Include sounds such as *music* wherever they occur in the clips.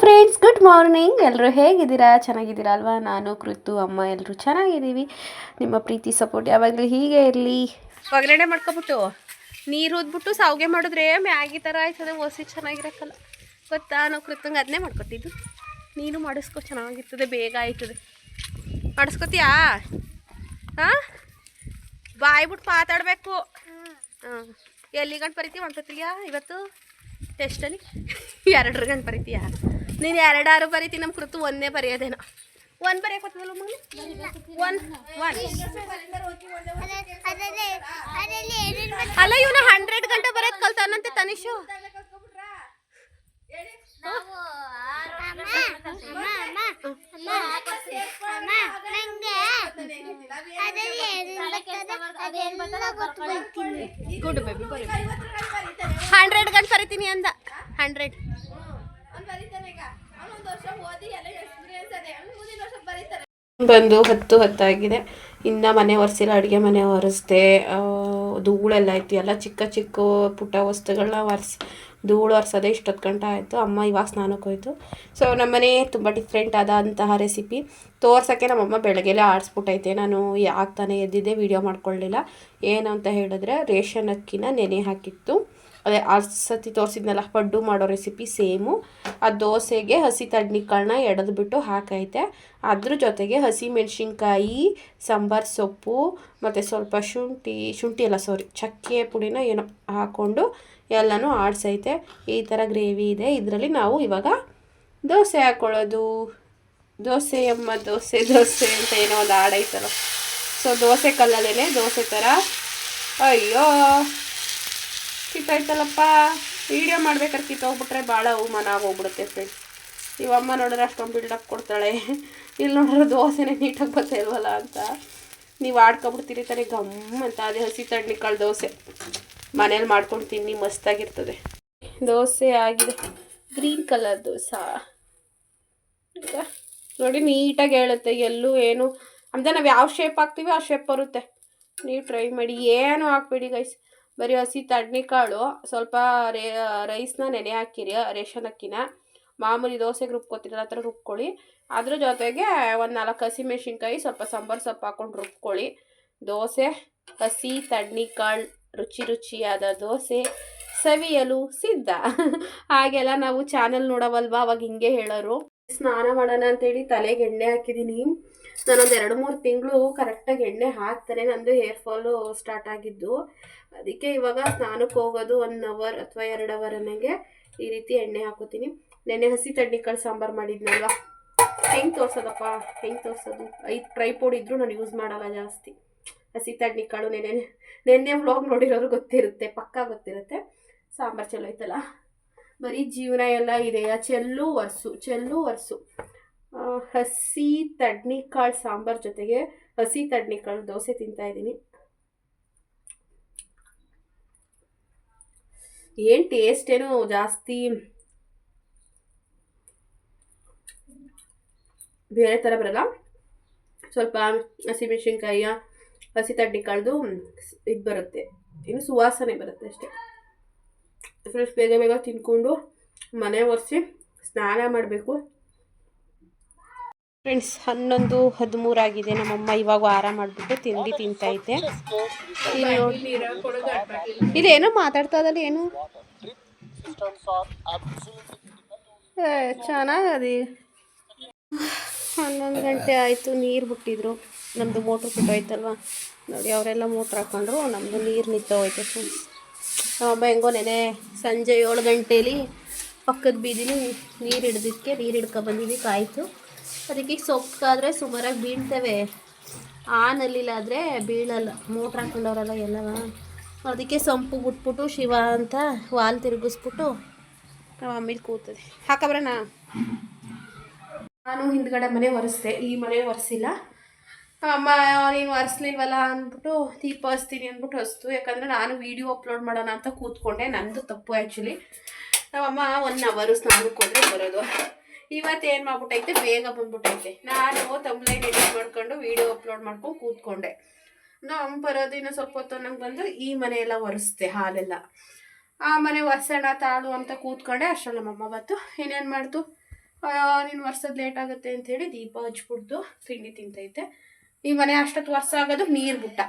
Friends good morning ಎಲ್ಲರೂ ಹೇಗಿದ್ದೀರಾ? ಚೆನ್ನಾಗಿದ್ದೀರಾ ಅಲ್ವಾ? ನಾನು, ಕೃತು, ಅಮ್ಮ ಎಲ್ಲರೂ ಚೆನ್ನಾಗಿದ್ದೀವಿ. ನಿಮ್ಮ ಪ್ರೀತಿ ಸಪೋರ್ಟ್ ಯಾವಾಗಲೂ ಹೀಗೆ ಇರಲಿ. ಒಗ್ಗರಣೆ ಮಾಡ್ಕೊಬಿಟ್ಟು, ನೀರು ಊದ್ಬಿಟ್ಟು ಸಾವಿಗೆ ಮಾಡಿದ್ರೆ ಮ್ಯಾಗಿ ಥರ ಆಯ್ತದೆ, ಓಸಿ ಚೆನ್ನಾಗಿರಕ್ಕಲ್ಲ. ಗೊತ್ತಾ? ನಾವು ಕೃತಂಗೆ ಅದನ್ನೇ ಮಾಡ್ಕೊತಿದ್ದು. ನೀನು ಮಾಡಿಸ್ಕೊ, ಚೆನ್ನಾಗಿರ್ತದೆ, ಬೇಗ ಆಯ್ತದೆ. ಮಾಡಿಸ್ಕೊತೀಯಾ? ಹಾಂ? ಬಾಯ್ಬಿಟ್ಟು ಮಾತಾಡಬೇಕು. ಹಾಂ ಎಲ್ಲಿಗಂಟು ಬರೀತೀವಿ ಒಂದ್ಸತಿಯಾ ಇವತ್ತು? ಟೆಸ್ಟಲ್ಲಿ ಗಂಟೆ ಬರೀತೀಯ ನೀನು ಎರಡಾರು ಬರಿತೀನಿ ನಮ್ಮ ಕೃತು ಒಂದೇ ಬರೆಯೋದೇನೋ ಒಂದು ಬರೆಯ ಮಗನೇ ಒನ್ ಒನ್ ಅಲ್ಲ ಇವನು ಹಂಡ್ರೆಡ್ ಗಂಟೆ ಬರೆಯೋದು ಕಲ್ತಾನಂತೆ ತನಿಷು ಹಂಡ್ರೆಡ್ ಗಂಟೆ ಬರಿತೀನಿ ಅಂದ. ಹಂಡ್ರೆಡ್. ಬಂದು ಹತ್ತು ಹತ್ತಾಗಿದೆ. ಇನ್ನು ಮನೆ ಒರೆಸಿಲ್ಲ, ಅಡುಗೆ ಮನೆ ಒರೆಸ್ದೆ. ಧೂಳೆಲ್ಲ ಐತಿ ಎಲ್ಲ ಚಿಕ್ಕ ಚಿಕ್ಕ ಪುಟ್ಟ ವಸ್ತುಗಳನ್ನ ಒರೆಸ್ ಧೂಳು ಒರೆಸೋದೇ ಇಷ್ಟೊತ್ತು ಗಂಟೆ ಆಯಿತು. ಅಮ್ಮ ಇವಾಗ ಸ್ನಾನಕ್ಕೆ ಹೋಯಿತು. ಸೊ ನಮ್ಮನೆ ತುಂಬ ಡಿಫ್ರೆಂಟ್ ಆದಂತಹ ರೆಸಿಪಿ ತೋರ್ಸೋಕ್ಕೆ ನಮ್ಮಮ್ಮ ಬೆಳಗ್ಗೆಲೆ ಆಡಿಸ್ಬಿಟ್ಟೈತೆ. ನಾನು ಯಾಕೆ ತಾನೇ ಎದ್ದಿದ್ದೆ ವೀಡಿಯೋ ಮಾಡ್ಕೊಳ್ಳಿಲ್ಲ. ಏನು ಅಂತ ಹೇಳಿದ್ರೆ ರೇಷನ್ ಅಕ್ಕಿನ ನೆನೆ ಹಾಕಿತ್ತು. ಅದೇ ಆ ಸತಿ ತೋರಿಸಿದ್ನಲ್ಲ ಪಡ್ಡು ಮಾಡೋ ರೆಸಿಪಿ ಸೇಮು. ಆ ದೋಸೆಗೆ ಹಸಿ ತಡ್ನಿಕಾಳನ್ನ ಎಡೆದ್ಬಿಟ್ಟು ಹಾಕೈತೆ. ಅದ್ರ ಜೊತೆಗೆ ಹಸಿ ಮೆಣಸಿನ್ಕಾಯಿ, ಸಾಂಬಾರು ಸೊಪ್ಪು, ಮತ್ತು ಸ್ವಲ್ಪ ಶುಂಠಿ ಶುಂಠಿ ಅಲ್ಲ ಸಾರಿ ಚಕ್ಕೆ ಪುಡಿನ ಏನೋ ಹಾಕ್ಕೊಂಡು ಎಲ್ಲನೂ ಆಡಿಸೈತೆ. ಈ ಥರ ಗ್ರೇವಿ ಇದೆ. ಇದರಲ್ಲಿ ನಾವು ಇವಾಗ ದೋಸೆ ಹಾಕ್ಕೊಳ್ಳೋದು ದೋಸೆ ಅಮ್ಮ, ದೋಸೆ ದೋಸೆ ಅಂತ ಏನೋ ಒಂದು ಹಾಡೈತಲ್ಲ ಸೊ ದೋಸೆ ಕಲ್ಲಲ್ಲೇ ದೋಸೆ ಥರ ಅಯ್ಯೋ! ಕಿತ್ತಾಯ್ತಲ್ಲಪ್ಪ ವೀಡಿಯೋ ಮಾಡ್ಬೇಕಾದ್ರೆ ಕಿತ್ತೋಗ್ಬಿಟ್ರೆ ಭಾಳ ಅವಮಾನ ಆಗೋಗ್ಬಿಡುತ್ತೆ ಫ್ರೆಂಡ್ಸ್ ಇವಮ್ಮ ನೋಡಿದ್ರೆ ಅಷ್ಟೊಂದು ಬಿಲ್ಡಪ್ ಕೊಡ್ತಾಳೆ. ಇಲ್ಲಿ ನೋಡಿದ್ರೆ ದೋಸೆನೇ ನೀಟಾಗಿ ಬರ್ತಾ ಇಲ್ವಲ್ಲ ಅಂತ. ನೀವು ಆಡ್ಕೊಬಿಡ್ತೀರಿ ತಾನೇ ಗಮ್ ಅಂತ. ಅದೇ ಹಸಿ ತಣ್ಣಕಾಳು ದೋಸೆ. ಮನೇಲಿ ಮಾಡ್ಕೊಂಡು ತಿನ್ನಿ, ಮಸ್ತಾಗಿರ್ತದೆ. ದೋಸೆ ಆಗಿದೆ. Green colour dosa. ನೋಡಿ ನೀಟಾಗಿ ಹೇಳುತ್ತೆ. ಎಲ್ಲೂ ಏನು. ಅಂದರೆ ನಾವು ಯಾವ ಶೇಪ್ ಹಾಕ್ತೀವಿ ಆ ಶೇಪ್ ಬರುತ್ತೆ. ನೀವು ಟ್ರೈ ಮಾಡಿ. ಏನು ಹಾಕ್ಬೇಡಿ ಗೈಸ್ ಬರೀ ಹಸಿ ತಡ್ನಿಕಾಳು ಸ್ವಲ್ಪ ರೇ, ರೈಸ್ನ ನೆನೆ ಹಾಕಿರಿ, ರೇಷನ್ ಅಕ್ಕಿನ. ಮಾಮೂಲಿ ದೋಸೆಗೆ ರುಬ್ಕೊತೀರಲ್ಲ ಆ ಥರ ರುಬ್ಕೊಳ್ಳಿ. ಅದ್ರ ಜೊತೆಗೆ ಒಂದು ನಾಲ್ಕು ಹಸಿಮೆಣ್ಸಿನ್ಕಾಯಿ, ಸ್ವಲ್ಪ ಸಾಂಬಾರು ಸೊಪ್ಪು ಹಾಕ್ಕೊಂಡು ರುಬ್ಕೊಳ್ಳಿ. ದೋಸೆ, ಹಸಿ ತಡ್ನಿಕಾಳು ರುಚಿ ರುಚಿಯಾದ ದೋಸೆ ಸವಿಯಲು ಸಿದ್ಧ. ಹಾಗೆಲ್ಲ ನಾವು ಚಾನಲ್ ನೋಡವಲ್ವಾ? ಅವಾಗ ಹಿಂಗೆ ಹೇಳೋರು. ಸ್ನಾನ ಮಾಡೋಣ ಅಂತೇಳಿ ತಲೆಗೆ ಎಣ್ಣೆ ಹಾಕಿದ್ದೀನಿ ನಾನೊಂದು ಎರಡು ಮೂರು ತಿಂಗಳು ಕರೆಕ್ಟಾಗಿ ಎಣ್ಣೆ ಹಾಕ್ತಾರೆ ನಂದು ಹೇರ್ ಫಾಲು ಸ್ಟಾರ್ಟ್ ಆಗಿದ್ದು. ಅದಕ್ಕೆ ಇವಾಗ ಸ್ನಾನಕ್ಕೆ ಹೋಗೋದು ಒನ್ ಅವರ್ ಅಥವಾ ಎರಡು ಅವರ್ ಅನ್ನಂಗೆ ಈ ರೀತಿ ಎಣ್ಣೆ ಹಾಕೋತೀನಿ. ನೆನ್ನೆ ಹಸಿ ತಡ್ನಿಕಾಳು ಸಾಂಬಾರು ಮಾಡಿದ್ನಲ್ವ? ಹೆಂಗೆ ತೋರ್ಸೋದಪ್ಪ? ಹೆಂಗೆ ತೋರ್ಸೋದು? ಐದು ಟ್ರೈಪೋಡ್ ಇದ್ದರೂ ನಾನು ಯೂಸ್ ಮಾಡಲ್ಲ ಜಾಸ್ತಿ. ಹಸಿ ತಡ್ನಿಕಾಳು ನೆನೆ ನೆನ್ನೆ ವ್ಲಾಗ್ ನೋಡಿರೋರು ಗೊತ್ತಿರುತ್ತೆ, ಪಕ್ಕಾ ಗೊತ್ತಿರುತ್ತೆ. ಸಾಂಬಾರು ಚಲೋ ಐತಲ್ಲ? ಬರೀ ಜೀವನ ಎಲ್ಲ ಇದೆಯಾ ಚೆಲ್ಲು ವರ್ಸು ಚೆಲ್ಲು ವರ್ಸು. ಹಸಿ ತಡ್ನಿಕಾಳು ಸಾಂಬಾರು ಜೊತೆಗೆ ಹಸಿ ತಡ್ನಿಕಾಳು ದೋಸೆ ತಿಂತಾ ಇದ್ದೀನಿ. ಏನು ಟೇಸ್ಟ್ ಏನು ಜಾಸ್ತಿ? ಬೇರೆ ಥರ ಬರಲ್ಲ. ಸ್ವಲ್ಪ ಹಸಿಮೆಣ್ಸಿನ್ಕಾಯಿಯ ಹಸಿ ತಡ್ನಿಕಾಳ್ದು ಇದು ಬರುತ್ತೆ. ಇನ್ನು ಸುವಾಸನೆ ಬರುತ್ತೆ ಅಷ್ಟೇ. ಫ್ರೆಂಡ್ಸ್ ಬೇಗ ಬೇಗ ತಿನ್ಕೊಂಡು ಮನೆ ಒರೆಸಿ ಸ್ನಾನ ಮಾಡಬೇಕು. ಫ್ರೆಂಡ್ಸ್ ಹನ್ನೊಂದು ಹದಿಮೂರಾಗಿದೆ ನಮ್ಮಮ್ಮ ಇವಾಗ ಆರಾಮ ಮಾಡಿಬಿಟ್ಟು ತಿಂಡಿ ತಿಂತೈತೆ ಇದೇನೋ ಮಾತಾಡ್ತಾ ಇದ್ದಲ್ಲ ಏನು? ಚೆನ್ನಾಗದಿ. ಹನ್ನೊಂದು ಗಂಟೆ ಆಯಿತು, ನೀರು ಬಿಟ್ಟಿದ್ರು. ನಮ್ಮದು ಮೋಟ್ರ್ ಬಿಟ್ಟೋಯ್ತಲ್ವ ನೋಡಿ, ಅವರೆಲ್ಲ ಮೋಟ್ರ್ ಹಾಕೊಂಡ್ರು ನಮ್ಮದು ನೀರು ನಿಂತೋಯ್ತು ಫ್ರೆಂಡ್ಸ್ ಹೆಂಗೋ ನೆನೆ ಸಂಜೆ ಏಳು ಗಂಟೇಲಿ ಪಕ್ಕದ ಬೀದಿಲಿ ನೀರು ಹಿಡ್ದಿದ್ದಕ್ಕೆ ನೀರು ಹಿಡ್ಕೊ ಆಯಿತು ಅದಕ್ಕೆ ಸೊಕ್ಕಾದರೆ ಸುಮಾರಾಗಿ ಬೀಳ್ತವೆ. ಆ ನಲ್ಲಿಲಾದರೆ ಬೀಳಲ್ಲ. ಮೋಟ್ರ್ ಹಾಕೊಂಡವರಲ್ಲ ಎಲ್ಲವ. ಅದಕ್ಕೆ ಸೊಂಪು ಬಿಟ್ಬಿಟ್ಟು ಶಿವ ಅಂತ ವಾಲ್ ತಿರುಗಿಸ್ಬಿಟ್ಟು ನಮ್ಮ ಅಮ್ಮಿಲಿ ಕೂತದೆ. ಹಾಕಬ್ರಣ ನಾನು ಹಿಂದ್ಗಡೆ ಮನೆ ಒರೆಸ್ದೆ. ಈ ಮನೆ ಒರೆಸಿಲ್ಲ. ಅಮ್ಮ, ನೀನು ಒರೆಸ್ಲಿಲ್ವಲ್ಲ ಅಂದ್ಬಿಟ್ಟು ದೀಪ ಹಚ್ತೀನಿ ಅಂದ್ಬಿಟ್ಟು ಹಸ್ತು ಯಾಕಂದರೆ ನಾನು ವೀಡಿಯೋ ಅಪ್ಲೋಡ್ ಮಾಡೋಣ ಅಂತ ಕೂತ್ಕೊಂಡೆ. ನಂದು ತಪ್ಪು ಆ್ಯಕ್ಚುಲಿ ನಮ್ಮಮ್ಮ ಒನ್ ಅವರು ಸ್ನಾನಕ್ಕೆ ಹೋದರೆ ಬರೋದು. ಇವತ್ತು ಏನು ಮಾಡ್ಬಿಟ್ಟೈತೆ? ಬೇಗ ಬಂದ್ಬಿಟ್ಟೈತೆ. ನಾನು ತಮ್ಲೈನ್ ಎಡಿಟ್ ಮಾಡ್ಕೊಂಡು ವಿಡಿಯೋ ಅಪ್ಲೋಡ್ ಮಾಡ್ಕೊಂಡು ಕೂತ್ಕೊಂಡೆ. ನಮ್ಮ ಬರೋದು ಇನ್ನೂ ಸ್ವಲ್ಪ ಹೊತ್ತು ನಂಗೆ ಬಂದು ಈ ಮನೆ ಎಲ್ಲ ಒರೆಸ್ದೆ, ಹಾಲೆಲ್ಲ. ಆ ಮನೆ ಒರೆಸೋಣ, ತಾಳು ಅಂತ ಕೂತ್ಕೊಂಡೆ. ಅಷ್ಟರಲ್ಲಿ ನಮ್ಮಮ್ಮ ಅವತ್ತು ಇನ್ನೇನು ಮಾಡ್ತು? ನೀನು ವರ್ಷದ ಲೇಟ್ ಆಗುತ್ತೆ ಅಂಥೇಳಿ ದೀಪ ಹಚ್ಬಿಡ್ದು ತಿಂಡಿ ತಿಂತೈತೆ. ಈ ಮನೆ ಅಷ್ಟೊತ್ತು ವರ್ಷ ಆಗೋದು ನೀರು ಬಿಟ್ಟ.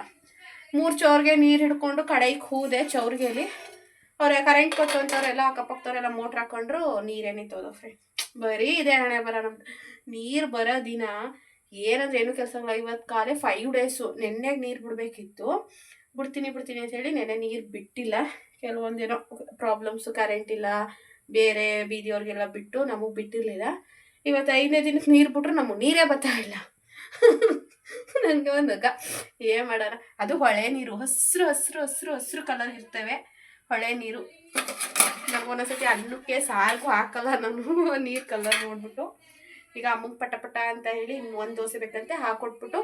ಮೂರು ಚೌರ್ಗೆ ನೀರು ಹಿಡ್ಕೊಂಡು ಕಡೆಗೆ ಹೂದೆ ಚೌರ್ಗೆಲಿ. ಅವ್ರೆ ಕರೆಂಟ್ ಕೊಟ್ಟು ಅಂತವ್ರೆಲ್ಲ ಅಕ್ಕಪಕ್ಕದವ್ರೆಲ್ಲ ಮೋಟ್ರ್ ಹಾಕೊಂಡ್ರು ನೀರೇನಿತ್ತು ಫ್ರೆಂಡ್ ಬರೀ ಇದೆ ಹಣೆ ಬರ ನೀರು ಬರೋ ದಿನ ಏನಂದ್ರೆ ಏನು ಕೆಲಸ ಇವತ್ತು ಕಾಲೇ ಫೈವ್ ಡೇಸು ನೆನ್ನೆಗೆ ನೀರು ಬಿಡಬೇಕಿತ್ತು. ಬಿಡ್ತೀನಿ ಬಿಡ್ತೀನಿ ಅಂತ ಹೇಳಿ ನೆನ್ನೆ ನೀರು ಬಿಟ್ಟಿಲ್ಲ. ಕೆಲವೊಂದೇನೋ ಪ್ರಾಬ್ಲಮ್ಸು ಕರೆಂಟ್ ಇಲ್ಲ, ಬೇರೆ ಬೀದಿಯವ್ರಿಗೆಲ್ಲ ಬಿಟ್ಟು ನಮಗೆ ಬಿಟ್ಟಿರಲಿಲ್ಲ. ಇವತ್ತು ಐದನೇ ದಿನಕ್ಕೆ ನೀರು ಬಿಟ್ರೆ ನಮಗೆ ನೀರೇ ಬರ್ತಾ ಇಲ್ಲ. ನನಗೆ ಒಂದು ಅಗ್ಗ ಏನು ಮಾಡೋಣ? ಅದು ಹೊಳೆ ನೀರು. ಹಸಿರು ಹಸಿರು ಹಸಿರು ಹಸಿರು ಕಲರ್ ಇರ್ತವೆ. ಹೊಳೆ ನೀರು. ನಮ್ಗೆ ಒಂದೊಂದ್ಸತಿ ಅನ್ನಕ್ಕೆ ಸಾರಿಗೂ ಹಾಕಲ್ಲ ನಾನು, ನೀರು ಕಲರ್ ನೋಡ್ಬಿಟ್ಟು. ಈಗ ಅಮ್ಮಂಗ್ ಪಟ ಪಟ ಅಂತ ಹೇಳಿ ಒಂದು ದೋಸೆ ಬೇಕಂತೆ ಹಾಕೊಟ್ಬಿಟ್ಟು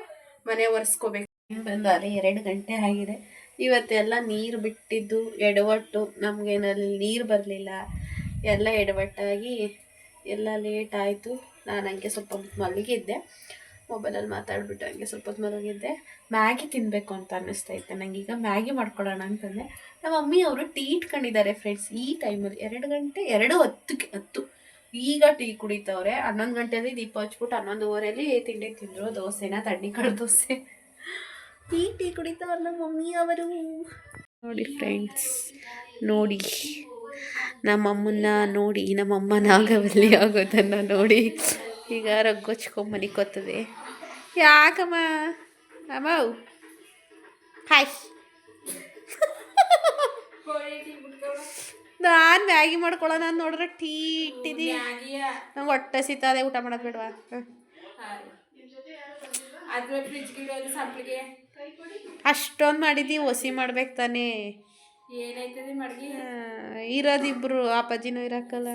ಮನೆ ಒರೆಸ್ಕೋಬೇಕು. ಬಂದು ಅದೇ ಎರಡು ಗಂಟೆ ಆಗಿದೆ. ಇವತ್ತೆಲ್ಲ ನೀರು ಬಿಟ್ಟಿದ್ದು, ಎಡವಟ್ಟು, ನಮಗೇನಲ್ಲಿ ನೀರು ಬರಲಿಲ್ಲ. ಎಲ್ಲ ಎಡವಟ್ಟಾಗಿ ಎಲ್ಲ ಲೇಟ್ ಆಯಿತು. ನಾನು ಹಂಗೆ ಸ್ವಲ್ಪ ಮಲಗಿದ್ದೆ. ಮೊಬೈಲಲ್ಲಿ ಮಾತಾಡ್ಬಿಟ್ಟು ಹಂಗೆ ಸ್ವಲ್ಪ ಹೊತ್ತು ಮಲಗಿದ್ದೆ. ಮ್ಯಾಗಿ ತಿನ್ನಬೇಕು ಅಂತ ಅನಿಸ್ತಾಯಿತ್ತು ನಂಗೆ ಈಗ ಮ್ಯಾಗಿ ಮಾಡ್ಕೊಳ್ಳೋಣ ಅಂತಂದೆ. ನಮ್ಮ ಮಮ್ಮಿ ಅವರು ಟೀ ಇಟ್ಕೊಂಡಿದ್ದಾರೆ ಫ್ರೆಂಡ್ಸ್ ಈ ಟೈಮಲ್ಲಿ ಎರಡು ಗಂಟೆ, ಎರಡು ಹತ್ತಕ್ಕೆ ಹತ್ತು. ಈಗ ಟೀ ಕುಡಿತವ್ರೆ. ಹನ್ನೊಂದು ಗಂಟೆಯಲ್ಲಿ ದೀಪ ಹಚ್ಬಿಟ್ಟು ಹನ್ನೊಂದುವರೆಯಲ್ಲಿ ತಿಂಡಿ ತಿಂದರು. ದೋಸೆನ ತಣ್ಣಿ ಕಡು ದೋಸೆ. ಟೀ ಟೀ ಕುಡಿತವ್ರ ನಮ್ಮ ಮಮ್ಮಿ ಅವರು. ನೋಡಿ ಫ್ರೆಂಡ್ಸ್ ನೋಡಿ. ನಮ್ಮಮ್ಮನ್ನ ನೋಡಿ. ನಮ್ಮಮ್ಮ ನಾಗವಲ್ಲಿ ಆಗೋದನ್ನು ನೋಡಿ. ಈಗ ರಗ್ಗೊಚ್ಕೊಂಡ್ ಮನಿಕೊತ್ತದೆ ಯಾಕಮ್ಮ ಅಮ್ಮ ಹಾಯ್ ನಾನು ಮ್ಯಾಗಿ ಮಾಡ್ಕೊಳ್ಳೋಣ ನಾನು ನೋಡ್ರೆ ಟೀ ಇಟ್ಟಿದ್ದೀನಿ ನಂಗೆ ಹೊಟ್ಟೆ ಸಿಗ್ತದೆ ಊಟ ಮಾಡೋದು ಬೇಡವಾ ಅಷ್ಟೊಂದು ಮಾಡಿದ್ದಿ ಒಸಿ ಮಾಡ್ಬೇಕು ತಾನೇ. ಇರೋದಿಬ್ರು ಅಪ್ಪಾಜಿನೂ ಇರಕ್ಕಲ್ಲ.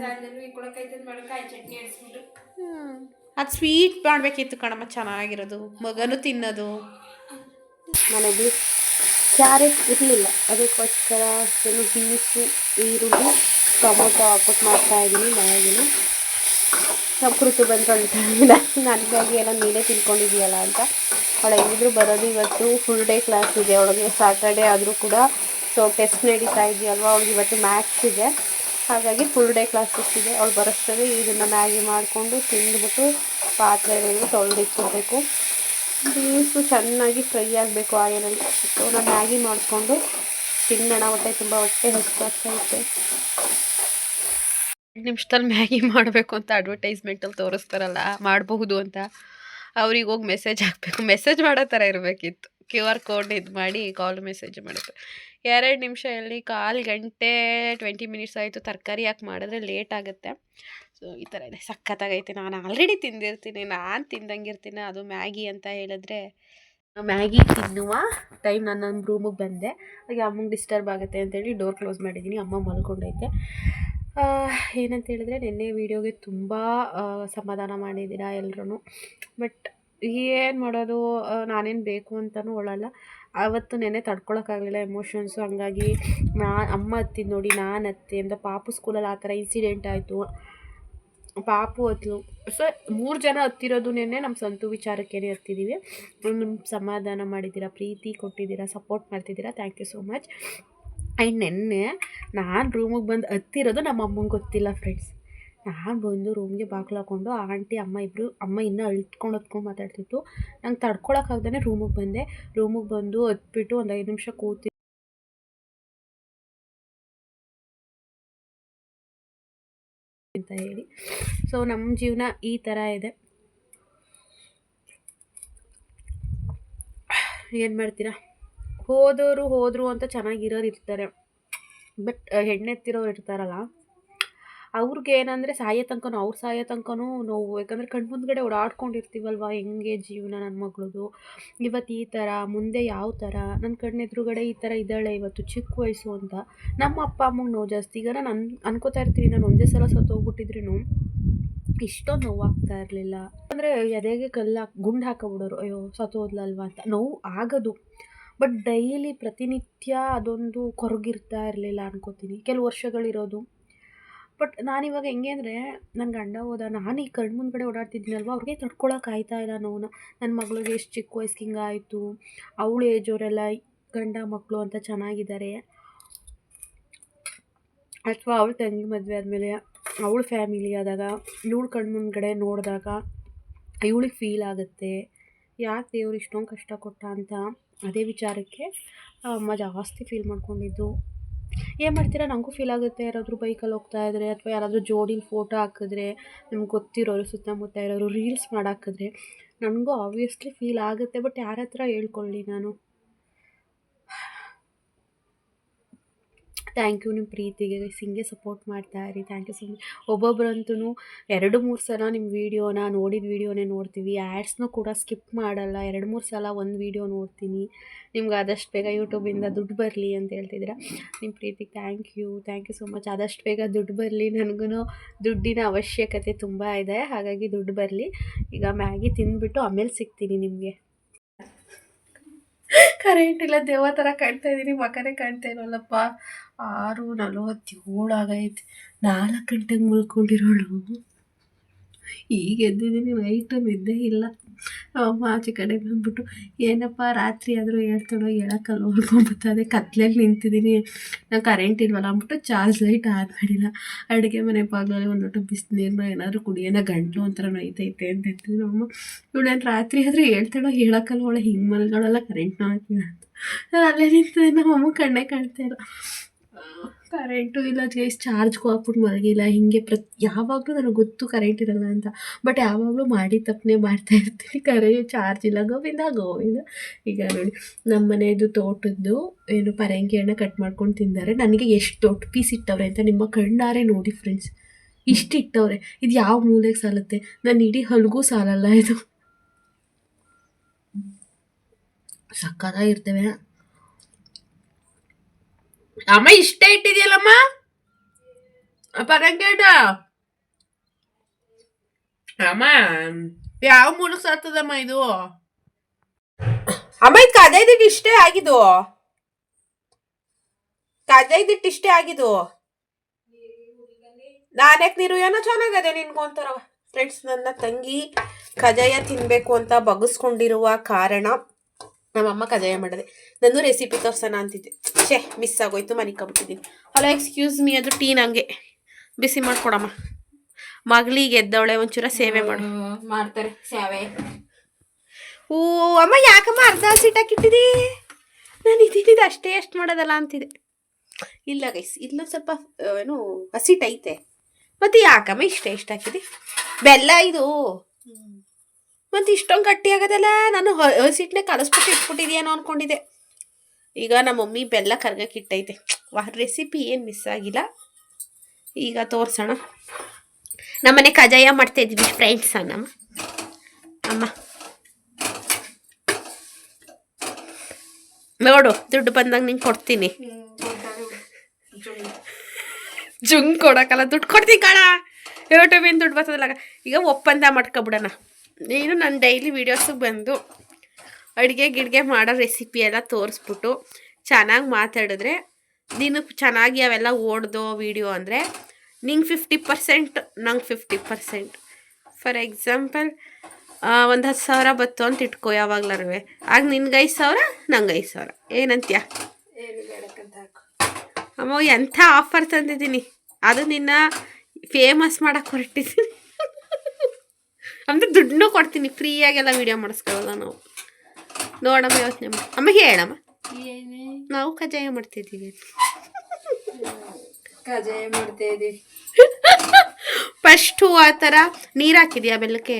ಸಾಯಂಕಾಲ ಅದು ಸ್ವೀಟ್ ಮಾಡಬೇಕಿತ್ತು ಕಣಮ್ಮ, ಚೆನ್ನಾಗಿರೋದು. ಮಗನು ತಿನ್ನೋದು. ಮನೇಲಿ ಕ್ಯಾರೆಟ್ ಇರಲಿಲ್ಲ. ಅದಕ್ಕೋಸ್ಕರ ಏನು ಬೀನ್ಸು ಈರುಳ್ಳಿ, ಟೊಮೊಟೊ ಹಾಕ್ಬಿಟ್ಟು ಮಾಡ್ತಾ ಇದ್ದೀನಿ ಮ್ಯಾಗಿನ ಸಂಸ್ಕೃತಿ ಬಂದ್ಕೊಂಡಿಲ್ಲ ನನಗಾಗಿ ಎಲ್ಲ ನೀನೇ ತಿನ್ಕೊಂಡಿದೀಯಲ್ಲ ಅಂತ. ಅವಳು ಹೆಂಗಿದ್ರು ಬರೋದು ಇವತ್ತು ಫುಲ್ ಡೇ ಕ್ಲಾಸ್ ಇದೆ. ಅವಳಿಗೆ ಸ್ಯಾಟರ್ಡೇ ಆದರೂ ಕೂಡ. ಸೊ ಟೆಸ್ಟ್ ನಡೀತಾ ಇದೆಯಲ್ವ? ಅವಳಿಗೆ ಇವತ್ತು ಮ್ಯಾಥ್ಸ್ ಇದೆ. ಹಾಗಾಗಿ ಫುಲ್ ಡೇ ಕ್ಲಾಸಸ್ ಇದೆ. ಅವಳು ಬರೋಷ್ಟರಲ್ಲಿ ಇದನ್ನು ಮ್ಯಾಗಿ ಮಾಡಿಕೊಂಡು ತಿಂದ್ಬಿಟ್ಟು ಪಾತ್ರೆಗಳನ್ನು ತೊಳೆದಿಟ್ಬಿಡ್ಬೇಕು ಬೀನ್ಸು ಚೆನ್ನಾಗಿ ಫ್ರೈ ಆಗಬೇಕು ಆಯಿಲಲ್ಲಿ ಸೊ ನಾನು ಮ್ಯಾಗಿ ಮಾಡಿಕೊಂಡು ತಿನ್ನೋಣ. ಹೊಟ್ಟೆ ತುಂಬ ಹೊಟ್ಟೆ ಹಸ್ವಾಗ್ತೈತೆ ನಿಮಿಷದಲ್ಲಿ ಮ್ಯಾಗಿ ಮಾಡಬೇಕು ಅಂತ ಅಡ್ವರ್ಟೈಸ್ಮೆಂಟಲ್ಲಿ ತೋರಿಸ್ತಾರಲ್ಲ, ಮಾಡಬಹುದು ಅಂತ. ಅವ್ರಿಗೆ ಹೋಗಿ ಮೆಸೇಜ್ ಹಾಕಬೇಕು. ಮೆಸೇಜ್ ಮಾಡೋ ಥರ ಇರಬೇಕಿತ್ತು. ಕ್ಯೂ ಆರ್ ಕೋಡ್ ಇದು ಮಾಡಿ ಕಾಲ್ ಮೆಸೇಜ್ ಮಾಡುತ್ತೆ. ಎರಡು ನಿಮಿಷ ಎಲ್ಲಿ ಕಾಲು ಗಂಟೆ ಟ್ವೆಂಟಿ ಮಿನಿಟ್ಸ್ ಆಯಿತು, ತರಕಾರಿ ಯಾಕೆ ಮಾಡಿದ್ರೆ ಲೇಟ್ ಆಗುತ್ತೆ. ಸೊ ಈ ಥರ ಇದೆ. ಸಖತ್ತಾಗೈತೆ. ನಾನು ಆಲ್ರೆಡಿ ತಿಂದಿರ್ತೀನಿ, ನಾನು ತಿಂದಂಗಿರ್ತೀನಿ. ಅದು ಮ್ಯಾಗಿ ಅಂತ ಹೇಳಿದ್ರೆ ಮ್ಯಾಗಿ ತಿನ್ನುವ ಟೈಮ್ ನಾನು ನನ್ನ ರೂಮಿಗೆ ಬಂದೆ. ಹಾಗೆ ಅಮ್ಮಂಗೆ ಡಿಸ್ಟರ್ಬ್ ಆಗುತ್ತೆ ಅಂತೇಳಿ ಡೋರ್ ಕ್ಲೋಸ್ ಮಾಡಿದ್ದೀನಿ ಅಮ್ಮ ಮಲ್ಕೊಂಡೈತೆ. ಏನಂತ ಹೇಳಿದ್ರೆ ನಿನ್ನೆ ವೀಡಿಯೋಗೆ ತುಂಬ ಸಮಾಧಾನ ಮಾಡಿದ್ದೀರಾ ಎಲ್ಲರೂ ಬಟ್ ಏನು ಮಾಡೋದು? ನಾನೇನು ಬೇಕು ಅಂತಲೂ ಹೇಳಲ್ಲ ಆವತ್ತು ನೆನೆ ತಡ್ಕೊಳಕ್ಕಾಗಲಿಲ್ಲ ಎಮೋಷನ್ಸು ಹಂಗಾಗಿ ನಾ ಅಮ್ಮ ಅತ್ತಿ ನೋಡಿ, ನಾನು ಅತ್ತೆ ಅಂತ ಪಾಪು ಸ್ಕೂಲಲ್ಲಿ ಆ ಥರ ಇನ್ಸಿಡೆಂಟ್ ಆಯಿತು. ಪಾಪು ಹತ್ಲು. ಸೊ ಮೂರು ಜನ ಹತ್ತಿರೋದು ನೆನ್ನೆ ನಮ್ಮ ಸಂತು ವಿಚಾರಕ್ಕೇನೆ ಹತ್ತಿದ್ದೀವಿ ನಿಮ್ಮ ಸಮಾಧಾನ ಮಾಡಿದ್ದೀರಾ? ಪ್ರೀತಿ ಕೊಟ್ಟಿದ್ದೀರಾ? ಸಪೋರ್ಟ್ ಮಾಡ್ತಿದ್ದೀರಾ? Thank you so much and ನೆನ್ನೆ ನಾನು ರೂಮಿಗೆ ಬಂದು ಹತ್ತಿರೋದು ನಮ್ಮ ಅಮ್ಮಂಗೆ ಗೊತ್ತಿಲ್ಲ ಫ್ರೆಂಡ್ಸ್ ನಾನು ಬಂದು ರೂಮ್ಗೆ ಬಾಗಿಲು ಹಾಕ್ಕೊಂಡು ಆಂಟಿ, ಅಮ್ಮ ಇಬ್ಬರು ಅಮ್ಮ ಇನ್ನೂ ಅಳ್ತ್ಕೊಂಡು ಹೊತ್ಕೊಂಡು ಮಾತಾಡ್ತಿತ್ತು. ನಂಗೆ ತಡ್ಕೊಳಕ್ಕಾಗ್ದೇ ರೂಮಿಗೆ ಬಂದೆ. ರೂಮಿಗೆ ಬಂದು ಹತ್ಬಿಟ್ಟು ಒಂದು ಐದು ನಿಮಿಷ ಕೂತಿ ಅಂತ ಹೇಳಿ. ಸೊ ನಮ್ಮ ಜೀವನ ಈ ಥರ ಇದೆ. ಏನು ಮಾಡ್ತೀರಾ? ಹೋದವರು ಹೋದರು ಅಂತ ಚೆನ್ನಾಗಿರೋರು ಇರ್ತಾರೆ. ಬಟ್ ಹೆಣ್ಣೆತ್ತಿರೋರು ಇರ್ತಾರಲ್ಲ. ಅವ್ರಿಗೆ ಏನಂದರೆ ಸಾಯೋ ತನಕನೂ, ಅವ್ರು ಸಾಯೋ ತನಕನೂ ನೋವು. ಯಾಕಂದರೆ ಕಣ್ಣು ಮುಂದ್ಗಡೆ ಓಡಾಡ್ಕೊಂಡಿರ್ತೀವಲ್ವ? ಹೆಂಗೆ ಜೀವನ ನನ್ನ ಮಗಳದು? ಇವತ್ತು ಈ ಥರ ಮುಂದೆ ಯಾವ ಥರ ನನ್ನ ಕಣ್ಣೆದುರುಗಡೆ ಈ ಥರ ಇದ್ದಾಳೆ ಇವತ್ತು, ಚಿಕ್ಕ ವಯಸ್ಸು ಅಂತ. ನಮ್ಮ ಅಪ್ಪ, ಅಮ್ಮಗೆ ನೋವು ಜಾಸ್ತಿ. ಈಗ ನಾನು ಅನ್ ಅನ್ಕೋತಾ ಇರ್ತೀನಿ, ನಾನು ಒಂದೇ ಸಲ ಸತ್ತೋಗ್ಬಿಟ್ಟಿದ್ರೂ ಇಷ್ಟೊಂದು ನೋವಾಗ್ತಾ ಇರಲಿಲ್ಲ. ಅಂದರೆ ಎದೆಗೆ ಕಲ್ಲು ಹಾಕಿ, ಗುಂಡು ಹಾಕೋಬಿಡೋರು. ಅಯ್ಯೋ ಸತ್ತೋದ್ಲಲ್ವ ಅಂತ. ನೋವು ಆಗೋದು. ಬಟ್ ಡೈಲಿ ಪ್ರತಿನಿತ್ಯ ಅದೊಂದು ಕೊರಗಿರ್ತಾ ಇರಲಿಲ್ಲ ಅನ್ಕೋತೀನಿ. ಕೆಲವು ವರ್ಷಗಳಿರೋದು. ಬಟ್ ನಾನಿವಾಗ ಹೆಂಗೆ ಅಂದರೆ ನನ್ನ ಗಂಡ ಹೋದ, ನಾನು ಈ ಕಣ್ಣು ಮುಂದ್ಗಡೆ ಓಡಾಡ್ತಿದ್ದೀನಲ್ವ ಅವ್ರಿಗೆ ತಡ್ಕೊಳಕ್ಕೆ ಆಯ್ತಾ ಇಲ್ಲ ನೋವನ್ನ ನನ್ನ ಮಗಳಿಗೆ ಎಷ್ಟು ಚಿಕ್ಕ ವಯಸ್ಸಿಗೆ ಹಿಂಗಾಯಿತು ಅವಳು ಏಜವರೆಲ್ಲ ಗಂಡ ಮಕ್ಕಳು ಅಂತ ಚೆನ್ನಾಗಿದ್ದಾರೆ ಅಥವಾ ಅವಳು ತಂಗಿ ಮದುವೆ ಆದಮೇಲೆ ಅವಳ ಫ್ಯಾಮಿಲಿ ಆದಾಗ, ಇವಳ ಕಣ್ಣು ಮುಂದ್ಗಡೆ ನೋಡಿದಾಗ ಇವಳಿಗೆ ಫೀಲ್ ಆಗುತ್ತೆ. ಯಾಕೆ ದೇವ್ರು ಇಷ್ಟೊಂದು ಕಷ್ಟ ಕೊಟ್ಟ ಅಂತ ಅದೇ ವಿಚಾರಕ್ಕೆ, ಅಮ್ಮ ಜಾಸ್ತಿ ಫೀಲ್ ಮಾಡ್ಕೊಂಡಿದ್ದು. ಏನು ಮಾಡ್ತೀರಾ? ನನಗೂ ಫೀಲ್ ಆಗುತ್ತೆ. ಯಾರಾದರೂ ಬೈಕಲ್ಲಿ ಹೋಗ್ತಾ ಇದ್ರೆ ಅಥವಾ ಯಾರಾದರೂ ಜೋಡಿಲಿ ಫೋಟೋ ಹಾಕಿದ್ರೆ, ನಿಮ್ಗೆ ಗೊತ್ತಿರೋರು, ಸುತ್ತಮುತ್ತ ಇರೋರು ರೀಲ್ಸ್ ಮಾಡಾಕಿದ್ರೆ, ನನಗೂ ಆಬ್ವಿಯಸ್ಲಿ ಫೀಲ್ ಆಗುತ್ತೆ. ಬಟ್ ಯಾರ ಹತ್ರ ಹೇಳ್ಕೊಳ್ಳಿ ನಾನು? ಥ್ಯಾಂಕ್ ಯು ನಿಮ್ಮ ಪ್ರೀತಿಗೆ, ಸಿಂಗೆ ಸಪೋರ್ಟ್ ಮಾಡ್ತಾ ಇರಿ. ಥ್ಯಾಂಕ್ ಯು ಸೊ ಮಚ್ ಒಬ್ಬೊಬ್ಬರಂತೂ ಎರಡು ಮೂರು ಸಲ ನಿಮ್ಮ ವೀಡಿಯೋನ ನೋಡಿದ ವೀಡಿಯೋನೇ ನೋಡ್ತೀವಿ. ಆ್ಯಡ್ಸ್ನೂ ಕೂಡ ಸ್ಕಿಪ್ ಮಾಡಲ್ಲ. ಎರಡು ಮೂರು ಸಲ ಒಂದು ವೀಡಿಯೋ ನೋಡ್ತೀನಿ. ನಿಮ್ಗೆ ಆದಷ್ಟು ಬೇಗ ಯೂಟ್ಯೂಬಿಂದ ದುಡ್ಡು ಬರಲಿ ಅಂತ ಹೇಳ್ತಿದ್ದೀರಾ? ನಿಮ್ಮ ಪ್ರೀತಿಗೆ thank you. Thank you so much. ಆದಷ್ಟು ಬೇಗ ದುಡ್ಡು ಬರಲಿ. ನನಗೂ ದುಡ್ಡಿನ ಅವಶ್ಯಕತೆ ತುಂಬ ಇದೆ. ಹಾಗಾಗಿ ದುಡ್ಡು ಬರಲಿ. ಈಗ ಮ್ಯಾಗಿ ತಿಂದುಬಿಟ್ಟು ಆಮೇಲೆ ಸಿಗ್ತೀನಿ ನಿಮಗೆ. ಕರೆಂಟ್ ಇಲ್ಲ, ದೇವ ಥರ ಕಾಣ್ತಾ ಇದ್ದೀನಿ ಮಕನೇ ಕಾಣ್ತಾ ಇರೋಲ್ಲಪ್ಪ ಆರು ನಲವತ್ತೇಳು ಆಗೈತೆ. ನಾಲ್ಕು ಗಂಟೆಗೆ ಮುಳ್ಕೊಂಡಿರೋಳು. ಈಗ ಎದ್ದಿದ್ದೀನಿ ವೈಟು ನಿದ್ದೆ ಇಲ್ಲ. ಅಮ್ಮ ಆಚೆ ಕಡೆ ಬಂದ್ಬಿಟ್ಟು, ಏನಪ್ಪ ರಾತ್ರಿ ಆದರೂ ಹೇಳ್ತಾಳೋ ಹೇಳಕ್ಕಲ್ಲ ಹೊರ್ಕೊಂಬತ್ತದೆ ಕತ್ಲಲ್ಲಿ ನಿಂತಿದ್ದೀನಿ. ನಾನು ಕರೆಂಟ್ ಇಲ್ವಲ್ಲ ಅಂದ್ಬಿಟ್ಟು ಚಾರ್ಜ್ ಲೈಟ್ ಆನ್ ಮಾಡಿಲ್ಲ. ಅಡುಗೆ ಮನೆ ಪಾಗ್ಲಲ್ಲಿ ಒಂದು ಲೋಟ ಬಿಸಿನೀರನ್ನ ಏನಾದರೂ ಕುಡಿಯೋಣ, ಗಂಟ್ಲು ಒಂಥರ ನೋಯ್ತೈತೆ ಅಂತ ಹೇಳ್ತೀನಿ ಅಮ್ಮ. ಇವಳೇನು ರಾತ್ರಿ ಆದರೂ ಹೇಳ್ತಾಳೋ ಹೇಳಕ್ಕಲ್ಲ ಅವಳು, ಹಿಂಗೆ ಮಲ್ಗಳಲ್ಲ ಅಂತ. ನಾನು ಅಲ್ಲೇ ನಿಂತಿದ್ದೆ ನಮ್ಮ ಅಮ್ಮ ಕಣ್ಣೇ ಕಾಣ್ತಾ ಇಲ್ಲ. ಕರೆಂಟು ಇಲ್ಲ ಗೈಸ್ ಚಾರ್ಜ್ಗೂ ಹಾಕ್ಬಿಟ್ಟು ಮಲಗಿಲ್ಲ, ಹಿಂಗೆ ಪ್ರತಿ, ಯಾವಾಗಲೂ ನನಗೆ ಗೊತ್ತು ಕರೆಂಟ್ ಇರಲ್ಲ ಅಂತ. ಬಟ್ ಯಾವಾಗಲೂ ಮಾಡಿ ತಪ್ಪನೆ ಮಾಡ್ತಾ ಇರ್ತೀನಿ. ಕರೆ, ಚಾರ್ಜ್ ಇಲ್ಲ, ಗೋವಿಂದ ಗೋವಿಂದ. ಈಗ ನೋಡಿ ನಮ್ಮ ಮನೆಯದು ತೋಟದ್ದು ಏನು ಪರಂಗಿ ಹಣ್ಣು ಕಟ್ ಮಾಡ್ಕೊಂಡು ತಿಂದಾರೆ. ನನಗೆ ಎಷ್ಟು ದೊಡ್ಡ ಪೀಸ್ ಇಟ್ಟವ್ರೆ ಅಂತ ನಿಮ್ಮ ಕಣ್ಣಾರೆ ನೋಡಿ ಫ್ರೆಂಡ್ಸ್ ಇಷ್ಟು ಇಟ್ಟವ್ರೆ. ಇದು ಯಾವ ಮೂಲೆಗೆ ಸಾಲುತ್ತೆ? ನಾನು ಇಡೀ ಹಲ್ಗೂ ಸಾಲಲ್ಲ ಇದು. ಸಕ್ಕತ್ತಾಗಿರ್ತವೆ. ಅಮ್ಮ, ಇಷ್ಟ ಇಟ್ಟಿದ್ಯಲ್ಲಮ್ಮ? ಪರಂಗೇಡ ಅಮ್ಮ, ಯಾವ ಮೂಲಕ ಸಾರ್ತದಮ್ಮ ಇದು? ಅಮ್ಮ, ಇದು ಕದೈದಿಟ್ಟು ಇಷ್ಟೇ ಆಗಿದ್ದು. ಕದೈದಿಟ್ಟು ಇಷ್ಟೇ ಆಗಿದ್ದು. ನಾನ್ಯಾಕೆ ನೀರು, ಏನೋ ಚೆನ್ನಾಗದೆ ನಿನ್ಗೊಂತಾರ ಫ್ರೆಂಡ್ಸ್ ನನ್ನ ತಂಗಿ ಕಜಾಯ ತಿನ್ಬೇಕು ಅಂತ ಬಗಸ್ಕೊಂಡಿರುವ ಕಾರಣ ನಮ್ಮಮ್ಮ ಕಜಾಯ ಮಾಡಿದೆ. ನಂದು ರೆಸಿಪಿ ತೋರ್ಸೋಣ ಅಂತಿದ್ದೆ. ಶೇ ಮಿಸ್ ಆಗೋಯ್ತು ಮನಿಕೊಂಬಿಟ್ಟಿದ್ದೀನಿ. ಹಲೋ ಎಕ್ಸ್ಕ್ಯೂಸ್ ಮೀ ಅದು ಟೀ ನಂಗೆ. ಬಿಸಿ ಮಾಡ್ಕೊಡಮ್ಮ. ಮಗಳಿಗೆ ಎದ್ದವಳೆ ಒಂಚೂರ ಸೇವೆ ಮಾಡು. ಮಾಡ್ತಾರೆ ಸೇವೆ. ಓ ಅಮ್ಮ ಯಾಕಮ್ಮ ಅರ್ಧ ಹಸಿಟ್ಟು ಹಾಕಿಟ್ಟಿದಿ ನಾನು ಇದ್ದಿದ್ದು ಅಷ್ಟೇ ಎಷ್ಟು ಮಾಡೋದಲ್ಲ ಅಂತಿದೆ ಇಲ್ಲ ಗೈಸ್ ಇಲ್ಲೊಂದು ಸ್ವಲ್ಪ ಏನು ಹಸಿಟ್ ಐತೆ ಮತ್ತೆ ಯಾಕಮ್ಮ ಇಷ್ಟೇ ಇಷ್ಟ ಹಾಕಿದೆ ಬೆಲ್ಲ ಇದು ಮತ್ತೆ ಇಷ್ಟೊಂದು ಗಟ್ಟಿ ಆಗೋದಲ್ಲ? ನಾನು ಹಸಿಟ್ಟನ್ನೇ ಕಲಸ್ಬಿಟ್ಟು ಇಟ್ಬಿಟ್ಟಿದ್ಯೇನೋ ಅಂದ್ಕೊಂಡಿದ್ದೆ ಈಗ ನಮ್ಮ ಮಮ್ಮಿ ಬೆಲ್ಲ ಕರ್ಗಕ್ಕೆ ಇಟ್ಟೈತೆ. ವಾ ರೆಸಿಪಿ ಏನು ಮಿಸ್ ಆಗಿಲ್ಲ. ಈಗ ತೋರಿಸೋಣ. ನಮ್ಮನೆ ಕಜಾಯ ಮಾಡ್ತಾ ಇದ್ವಿ ಫ್ರೆಂಡ್ಸ್ ನಮ್ಮ ಅಮ್ಮ. ನೋಡು ದುಡ್ಡು ಬಂದಾಗ ನಿಂಗೆ ಕೊಡ್ತೀನಿ. ಜುಂಗ್ ಕೊಡಕ್ಕಲ್ಲ ದುಡ್ಡು ಕೊಡ್ತೀನಿ ಕಣ. ಯೂಟ್ಯೂಬಿಂದ ದುಡ್ಡು ಬರ್ತದಲ್ಲ ಈಗ ಒಪ್ಪಂದ ಮಾಡ್ಕೊಬಿಡೋಣ. ನೀನು ನನ್ನ ಡೈಲಿ ವೀಡಿಯೋಸಿಗೆ ಬಂದು ಅಡುಗೆ ಗಿಡ್ಗೆ ಮಾಡೋ ರೆಸಿಪಿ ಎಲ್ಲ ತೋರಿಸ್ಬಿಟ್ಟು ಚೆನ್ನಾಗಿ ಮಾತಾಡಿದ್ರೆ ನೀನು ಚೆನ್ನಾಗಿ ಅವೆಲ್ಲ ಓಡ್ದೋ ವೀಡಿಯೋ ಅಂದರೆ ನಿಂಗೆ ಫಿಫ್ಟಿ ಪರ್ಸೆಂಟ್ ನಂಗೆ ಫಿಫ್ಟಿ ಪರ್ಸೆಂಟ್ ಫಾರ್ ಎಕ್ಸಾಂಪಲ್ ಒಂದು ಹತ್ತು ಸಾವಿರ ಬತ್ತು ಅಂತ ಇಟ್ಕೋ ಯಾವಾಗ್ಲಾರುವೆ ಆಗ ನಿನ್ಗೆ ಐದು ಸಾವಿರ ನಂಗೆ ಐದು ಸಾವಿರ. ಏನಂತ್ಯ? ಅಮ್ಮ ಎಂಥ ಆಫರ್ ತಂದಿದ್ದೀನಿ. ಅದು ನಿನ್ನ ಫೇಮಸ್ ಮಾಡಕ್ಕೆ ಹೊರಟಿದ್ದೀನಿ. ಅಂದರೆ ದುಡ್ಡನ್ನೂ ಕೊಡ್ತೀನಿ ಫ್ರೀಯಾಗೆಲ್ಲ ವೀಡಿಯೋ ಮಾಡಿಸ್ಕೊಳ್ಳಲ್ಲ ನಾವು. ನೋಡಮ್ಮ ಯೋಚನೆ ಮಾಡಿ. ಅಮ್ಮ ಹೇಳಮ್ಮ. ನಾವು ಕಜ್ಜಾಯ ಮಾಡ್ತಿದ್ದೀವಿ. ಕಜಾಯ ಮಾಡ್ತಾ ಫಸ್ಟ್ ಫಸ್ಟು ಆ ಥರ ನೀರು ಹಾಕಿದ್ಯಾ ಬೆಲ್ಲಕ್ಕೆ?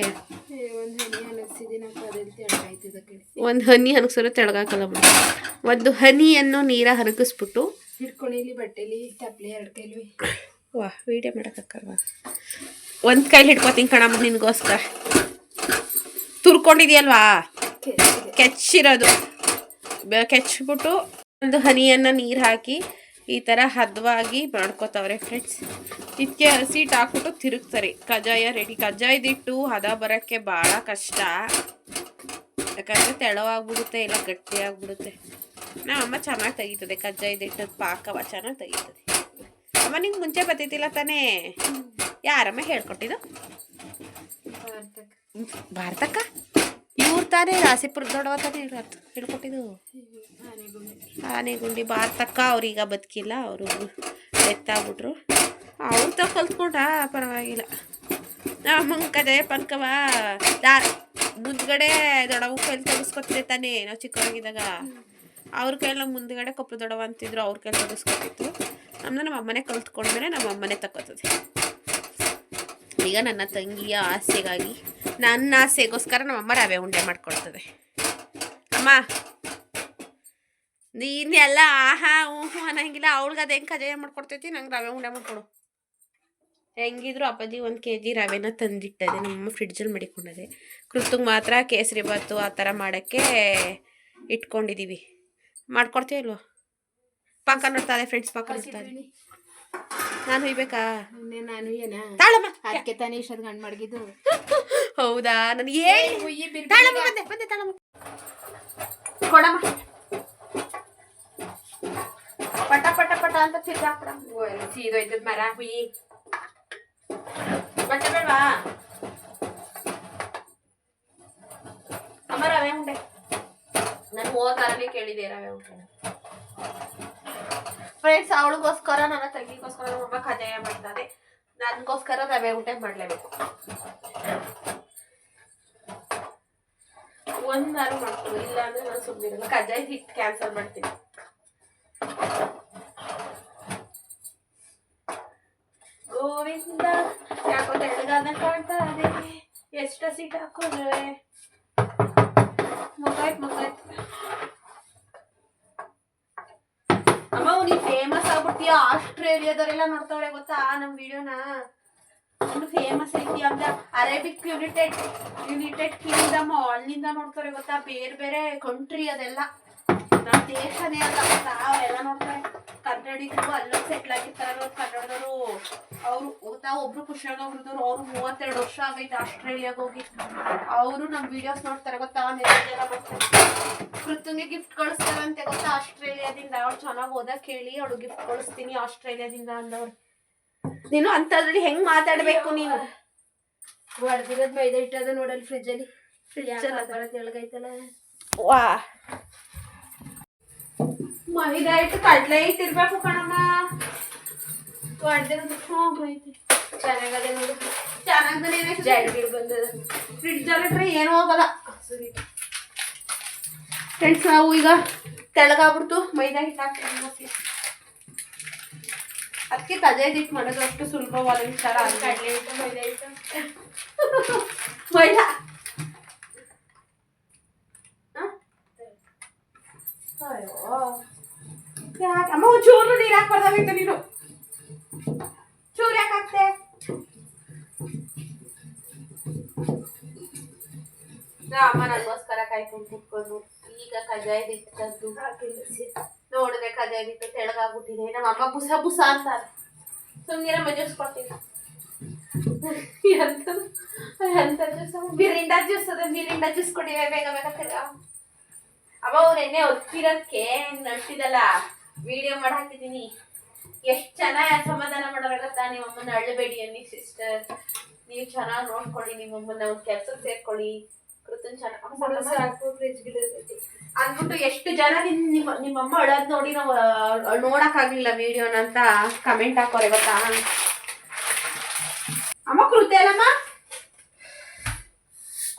ಒಂದು ಹನಿ ಅನಗ್ಸಿದ್ದೀನಪ್ಪ ಅದಲ್ಲಿ ತೆಳಗಾಯ್ತದ ಕಡೆ ಒಂದು ಹನಿ ಅನಗ್ಸೋರು ತೆಳಗಾಕಲ್ಲ ಬಿಡು. ಒಂದು ಹನಿಯನ್ನು ನೀರ ಹರಗಿಸ್ಬಿಟ್ಟು ಹಿಡ್ಕೊಂಡು ಬಟ್ಟೆಲಿ ತಪ್ಪಲೆ ಎರಡು ಕೈಲಿ. ವಾ ವೀಡಿಯೋ ಮಾಡೋಕ್ಕಲ್ವಾ ಒಂದು ಕೈಲಿ ಹಿಡ್ಕೊತೀನಿ ಕಣಮ್ಮ, ನಿನಗೋಸ್ಕರ. ತುರ್ಕೊಂಡಿದ್ಯಲ್ವಾ? ಕೆಚ್ಚಿರೋದು. ಕೆಚ್ಚಿಬಿಟ್ಟು ಒಂದು ಹನಿಯನ್ನು ನೀರು ಹಾಕಿ ಈ ಥರ ಹದವಾಗಿ ಮಾಡ್ಕೋತಾವ್ರೆ ಫ್ರೆಂಡ್ಸ್ ಇದಕ್ಕೆ ಸೀಟ್ ಹಾಕ್ಬಿಟ್ಟು ತಿರುಗ್ತಾರೆ. ಕಜ್ಜಾಯ ರೆಡಿ ಕಜ್ಜಾಯದಿಟ್ಟು ಹದ ಬರೋಕ್ಕೆ ಭಾಳ ಕಷ್ಟ. ಯಾಕಂದರೆ ತೆಳವಾಗ್ಬಿಡುತ್ತೆ, ಇಲ್ಲ ಗಟ್ಟಿ ಆಗ್ಬಿಡುತ್ತೆ ನಮ್ಮ ಅಮ್ಮ ಚೆನ್ನಾಗಿ ತೆಗಿತದೆ ಕಜ್ಜಾಯದಿಟ್ಟು ಪಾಕವ, ಚೆನ್ನಾಗಿ ತೆಗಿತದೆ. ಅಮ್ಮ, ನಿಂಗೆ ಮುಂಚೆ ಬತ್ತೈತಿಲ್ಲ ತಾನೇ? ಯಾರಮ್ಮ ಹೇಳ್ಕೊಟ್ಟಿದ್ದು? ಭಾರತಕ್ಕ? ಇವ್ರು ತಾನೇ ರಾಸಿಪುರ ದೊಡ್ಡವ ತಾನೇ ಹೇಳ್- ಹೇಳ್ಕೊಟ್ಟಿದ್ದು? ಆನೆಗುಂಡಿ ಭಾರತಕ್ಕ, ಅವ್ರೀಗ ಬದುಕಿಲ್ಲ, ಅವರು ಎತ್ತಾಗ್ಬಿಟ್ರು ಅವ್ರು ಕಲ್ತ್ಕೊಂಡ ಪರವಾಗಿಲ್ಲ. ನಮ್ಮ ಕದೆ ಪನ್ಕವ ದಾ ಮುಂದ್ಗಡೆ ದೊಡ್ಡವ ಕೈಲಿ ತೆಗಿಸ್ಕೊತಿದ್ದೆ ತಾನೇ, ನಾವು ಚಿಕ್ಕವರಾಗಿದ್ದಾಗ. ಅವ್ರ ಕೈಲಿ ನಮ್ಮ ಮುಂದ್ಗಡೆ ಕೊಪ್ಪಳ ದೊಡವ ಅಂತಿದ್ರು, ಅವ್ರ ಕೈಲಿ ತೆಗಿಸ್ಕೊತಿತ್ತು ನಮ್ಮನ್ನ ನಮ್ಮ ಅಮ್ಮನೇ ಕಲ್ತ್ಕೊಂಡ್ಮೇಲೆ ನಮ್ಮ ಅಮ್ಮನೇ ತಕ್ಕೊತದೆ. ಈಗ ನನ್ನ ತಂಗಿಯ ಆಸೆಗಾಗಿ ನನ್ನ ಆಸೆಗೋಸ್ಕರ ನಮ್ಮಮ್ಮ ರವೆ ಉಂಡೆ ಮಾಡ್ಕೊಡ್ತದೆ ಅಮ್ಮ, ನೀನೆಲ್ಲ ಆಹಾ, ಊಹು ಅನ್ನಂಗಿಲ್ಲ. ಅವಳಿಗೆ ಅದು ಹೆಂಗೆ ಕಜಾಯ ಮಾಡ್ಕೊಡ್ತೈತಿ? ನಂಗೆ ರವೆ ಉಂಡೆ ಮಾಡ್ಕೊಡು. ಹೆಂಗಿದ್ರು ಅಪ್ಪಾಜಿ ಒಂದು ಕೆ ಜಿ ರವೆನ ತಂದಿಟ್ಟದೆ. ನಮ್ಮ ಫ್ರಿಡ್ಜಲ್ಲಿ ಮಡಿಕೊಂಡದೆ. ಕೃತಂಗೆ ಮಾತ್ರ ಕೇಸರಿ ಬಾತು ಆ ಥರ ಮಾಡೋಕ್ಕೆ ಇಟ್ಕೊಂಡಿದ್ದೀವಿ ಮಾಡ್ಕೊಡ್ತೀಯ ಇಲ್ವೋ? ಪಾಕ ನೋಡ್ತಾ ಇದೆ ಫ್ರೆಂಡ್ಸ್ ಪಾಕ ನೋಡ್ತಾ ಇದೆ. ನಾನು ಹೊಯ್ಬೇಕಾ? ನಾನು ಏನಾ ತಾಳಮ್ಮ. ಅದಕ್ಕೆ ತಾನೇ ಇಷ್ಟೊಂದು ಗಂಡು ಮಡಗಿದ್ದು. ಹೌದಾ? ನನಗೆ. ತಾಳಮ್ಮ ಬಂದೆ ಬಂದೆ ತಾಳಮ್ಮ. ಕೊಡಮ್ಮ. ಪಟ ಪಟ ಪಟ ಅಂತ ತಿರ್ಗಾಕ್ಬಿಡ ಸೀದೋಯ್ತದ ಮರ ಹುಯ್ಯಿ. ಬಟ್ಟೆ ಬೇಡವಾ ಅಮ್ಮ ರವೆ ಉಂಡೆ. ನಾನು ಹೋದಾರನೇ ಕೇಳಿದೆ ರವೆ ಉಂಡೆ ಫ್ರೆಂಡ್ಸ್ ಅವಳಿಗೋಸ್ಕರ ನನ್ನ ತಂಗಿಗೋಸ್ಕರ ನಮ್ಮಮ್ಮ ಕಜಾಯ ಮಾಡ್ತಾರೆ. ನನಗೋಸ್ಕರ ರವೆ ಊಟ ಮಾಡಲೇಬೇಕು. ಒಂದಾರು ಮಾಡ್ತೀನಿ ಇಲ್ಲ ಅಂದ್ರೆ ನಾನು ಸುಮ್ಮನೆ ಕಜಾಯ ಹಿಟ್ಟು ಕ್ಯಾನ್ಸಲ್ ಮಾಡ್ತೀನಿ. ಗೋವಿಂದ, ಯಾಕೋ ತೆಳಗಾದ ಕಾಣ್ತಾ ಇದೆ. ಎಷ್ಟು ಸೀಟ್ ಮುಗಾಯ್ತು ಮುಗಾಯ್ತು ಅಮ್ಮ ನೀ ಫೇಮಸ್ ಆಗ್ಬಿಡ್ತೀಯ ಆಸ್ಟ್ರೇಲಿಯಾದವರೆಲ್ಲ ನೋಡ್ತಾವಳೆ ಗೊತ್ತಾ? ನಮ್ಮ ವಿಡಿಯೋನ? ಒಂದು ಫೇಮಸ್ ಐತಿ ಅಂದ್ರೆ ಅರೇಬಿಕ್ ಯುನೈಟೆಡ್ ಯುನೈಟೆಡ್ ಕಿಂಗ್ಡಮ್ ಅಲ್ಲಿಂದ ನೋಡ್ತಾರೆ ಗೊತ್ತಾ? ಬೇರೆ ಬೇರೆ ಕಂಟ್ರಿ ಅದೆಲ್ಲ. ನಮ್ಮ ದೇಶನೇ ಅಲ್ಲ ಗೊತ್ತಾ? ಅವೆಲ್ಲ ನೋಡ್ತಾರೆ ಕನ್ನಡಿಗರು ಅಲ್ಲೊಂದು ಸೆಟ್ಲ್ ಆಗಿರ್ತಾರ ಕನ್ನಡದವರು. ಅವರು ನಾವು ಒಬ್ರು ಖುಷಿಯಾಗ ಅವ್ರದವ್ರು ಅವ್ರು ಮೂವತ್ತೆರಡು ವರ್ಷ ಆಗೈತೆ ಆಸ್ಟ್ರೇಲಿಯಾಗ ಹೋಗಿ. ಅವರು ನಮ್ಮ ವಿಡಿಯೋಸ್ ನೋಡ್ತಾರೆ ಗೊತ್ತಾ? ಮೆಸೇಜ್ ಎಲ್ಲ ಮಾಡ್ತಾರೆ. ಕೃತಂಗೆ ಗಿಫ್ಟ್ ಕಳಿಸ್ತಾರಂತೆ ಗೊತ್ತಾ? ಆಸ್ಟ್ರೇಲಿಯಾದಿಂದ ಅವ್ಳು ಚೆನ್ನಾಗಿ ಓದಕ್ಕೆ ಹೇಳಿ ಅವಳು ಗಿಫ್ಟ್ ಕಳಿಸ್ತೀನಿ ಆಸ್ಟ್ರೇಲಿಯಾದಿಂದ ಅಂದವ್ರು. ನೀನು ಅಂತದ್ರಲ್ಲಿ ಹೆಂಗ್ ಮಾತಾಡ್ಬೇಕು ನೀನು? ಹೊಡ್ದಿರೋದ್ ಮೈದಾ ಇಟ್ಟದ ನೋಡಲ್ ಫ್ರಿಜ್ ಅಲ್ಲಿ. ಫ್ರಿಜ್ ಎಳ್ಗೈತಲ್ಲ. ವಾ. ಮೈದಾ ಹಿಟ್ಟು ಕಡ್ಲೆ ಹಿಟ್ಟು ಇರ್ಬೇಕು ಕಣಮ್ಮ ಹೊಡ್ದಿರೋದು ಹೋಗೈತಿ ಚೆನ್ನಾಗದೆ ನೋಡು ಚೆನ್ನಾಗಿ ಜಡ್ಗಿಡ್ ಬಂದದ ಫ್ರಿಡ್ಜ್ ಅಲ್ಲಿ ಏನೂ ಹೋಗಲ್ಲ ಫ್ರೆಂಡ್ಸ್ ನಾವು ಈಗ ತೆಳಗಾಗ್ಬಿಡ್ತು ಮೈದಾ ಹಿಟ್ಟು ಹಾಕ್ತೀವಿ ಅದಕ್ಕೆ ಕಜಾಯ ಹಿಟ್ಟು ಮಾಡೋದು ಅಷ್ಟು ಸುಲಭವಾದ ವಿಚಾರ ಅಲ್ಲ ಕಡ್ಲೆ ಹಿಟ್ಟು ಮೈದಾ ಹಿಟ್ಟು ಮೈದಾ ಹ? ಅಯ್ಯೋ ಯಾಕೆ? ಅಮ್ಮ, ಒಂದ್ ಚೂರು ನೀರು ಹಾಕ್ಬಾರ್ದಾಗಿತ್ತು ನೀನು. ಚೂರು ಯಾಕೆ ಹಾಕ್ತೆ ನಾ ಅಮ್ಮ ನನಗೋಸ್ಕರ ಕಾಯ್ಕೊಂಡು ಕುತ್ಕೊಂಡು ಈಗ ಕಜಾಯ ಹಿಟ್ಟು ತಂದು ನೋಡಿದ್ರೆ ಕಜಾಯ ಹಿಟ್ಟು ತೆಳಗಾಗ್ಬಿಟ್ಟಿದೆ. ನಮ್ಮ ಅಮ್ಮ ಬುಸ ಬುಸ ಅಂತಾರೆ. ಸುಮ್ಮನೆ ಮಜಸ್ಕೊಟ್ಟಿಲ್ಲ ಎಂತ ಎಂತ ಜ್ಯೂಸ್? ಮಿರಿಂಡಾ ಜ್ಯೂಸ್ ಅದ, ಮಿರಿಂಡಾ ಜ್ಯೂಸ್ ಕುಡಿವೆ ಬೇಗ ಬೇಗ ಅವ ಅವ್ರು ಎಣ್ಣೆ ಒತ್ತಿರೋದಕ್ಕೆ ನಡ್ಸಿದಲ್ಲ ವಿಡಿಯೋ ಮಾಡಿ ಹಾಕಿದ್ದೀನಿ. ಎಷ್ಟು ಚೆನ್ನಾಗಿ ಸಮಾಧಾನ ಮಾಡೋರ ಗೊತ್ತಾ? ನಿಮ್ಮ ಅಮ್ಮನ ಅಳ್ಳಬೇಡಿ ಅನ್ನಿ ಸಿಸ್ಟರ್ ನೀವು ಚೆನ್ನಾಗಿ ನೋಡ್ಕೊಳ್ಳಿ ನಿಮ್ಮ ಅಮ್ಮನ ಕೆಲ್ಸಕ್ಕೆ ಸೇರ್ಕೊಳ್ಳಿ. ಕೃತನ್ ಚೆನ್ನಾಗಿ ಅಂದ್ಬಿಟ್ಟು ಎಷ್ಟು ಜನ ನಿಮ್ ನಿಮ್ಮ ನಿಮ್ಮಮ್ಮ ಅಳೋದ್ ನೋಡಿ ನಾವು ನೋಡಕ್ಕಾಗ್ಲಿಲ್ಲ ವಿಡಿಯೋನ ಅಂತ ಕಮೆಂಟ್ ಹಾಕೋರೆ ಗೊತ್ತಾ? ಅಮ್ಮ ಕೃತಿ ಅಲ್ಲಮ್ಮ?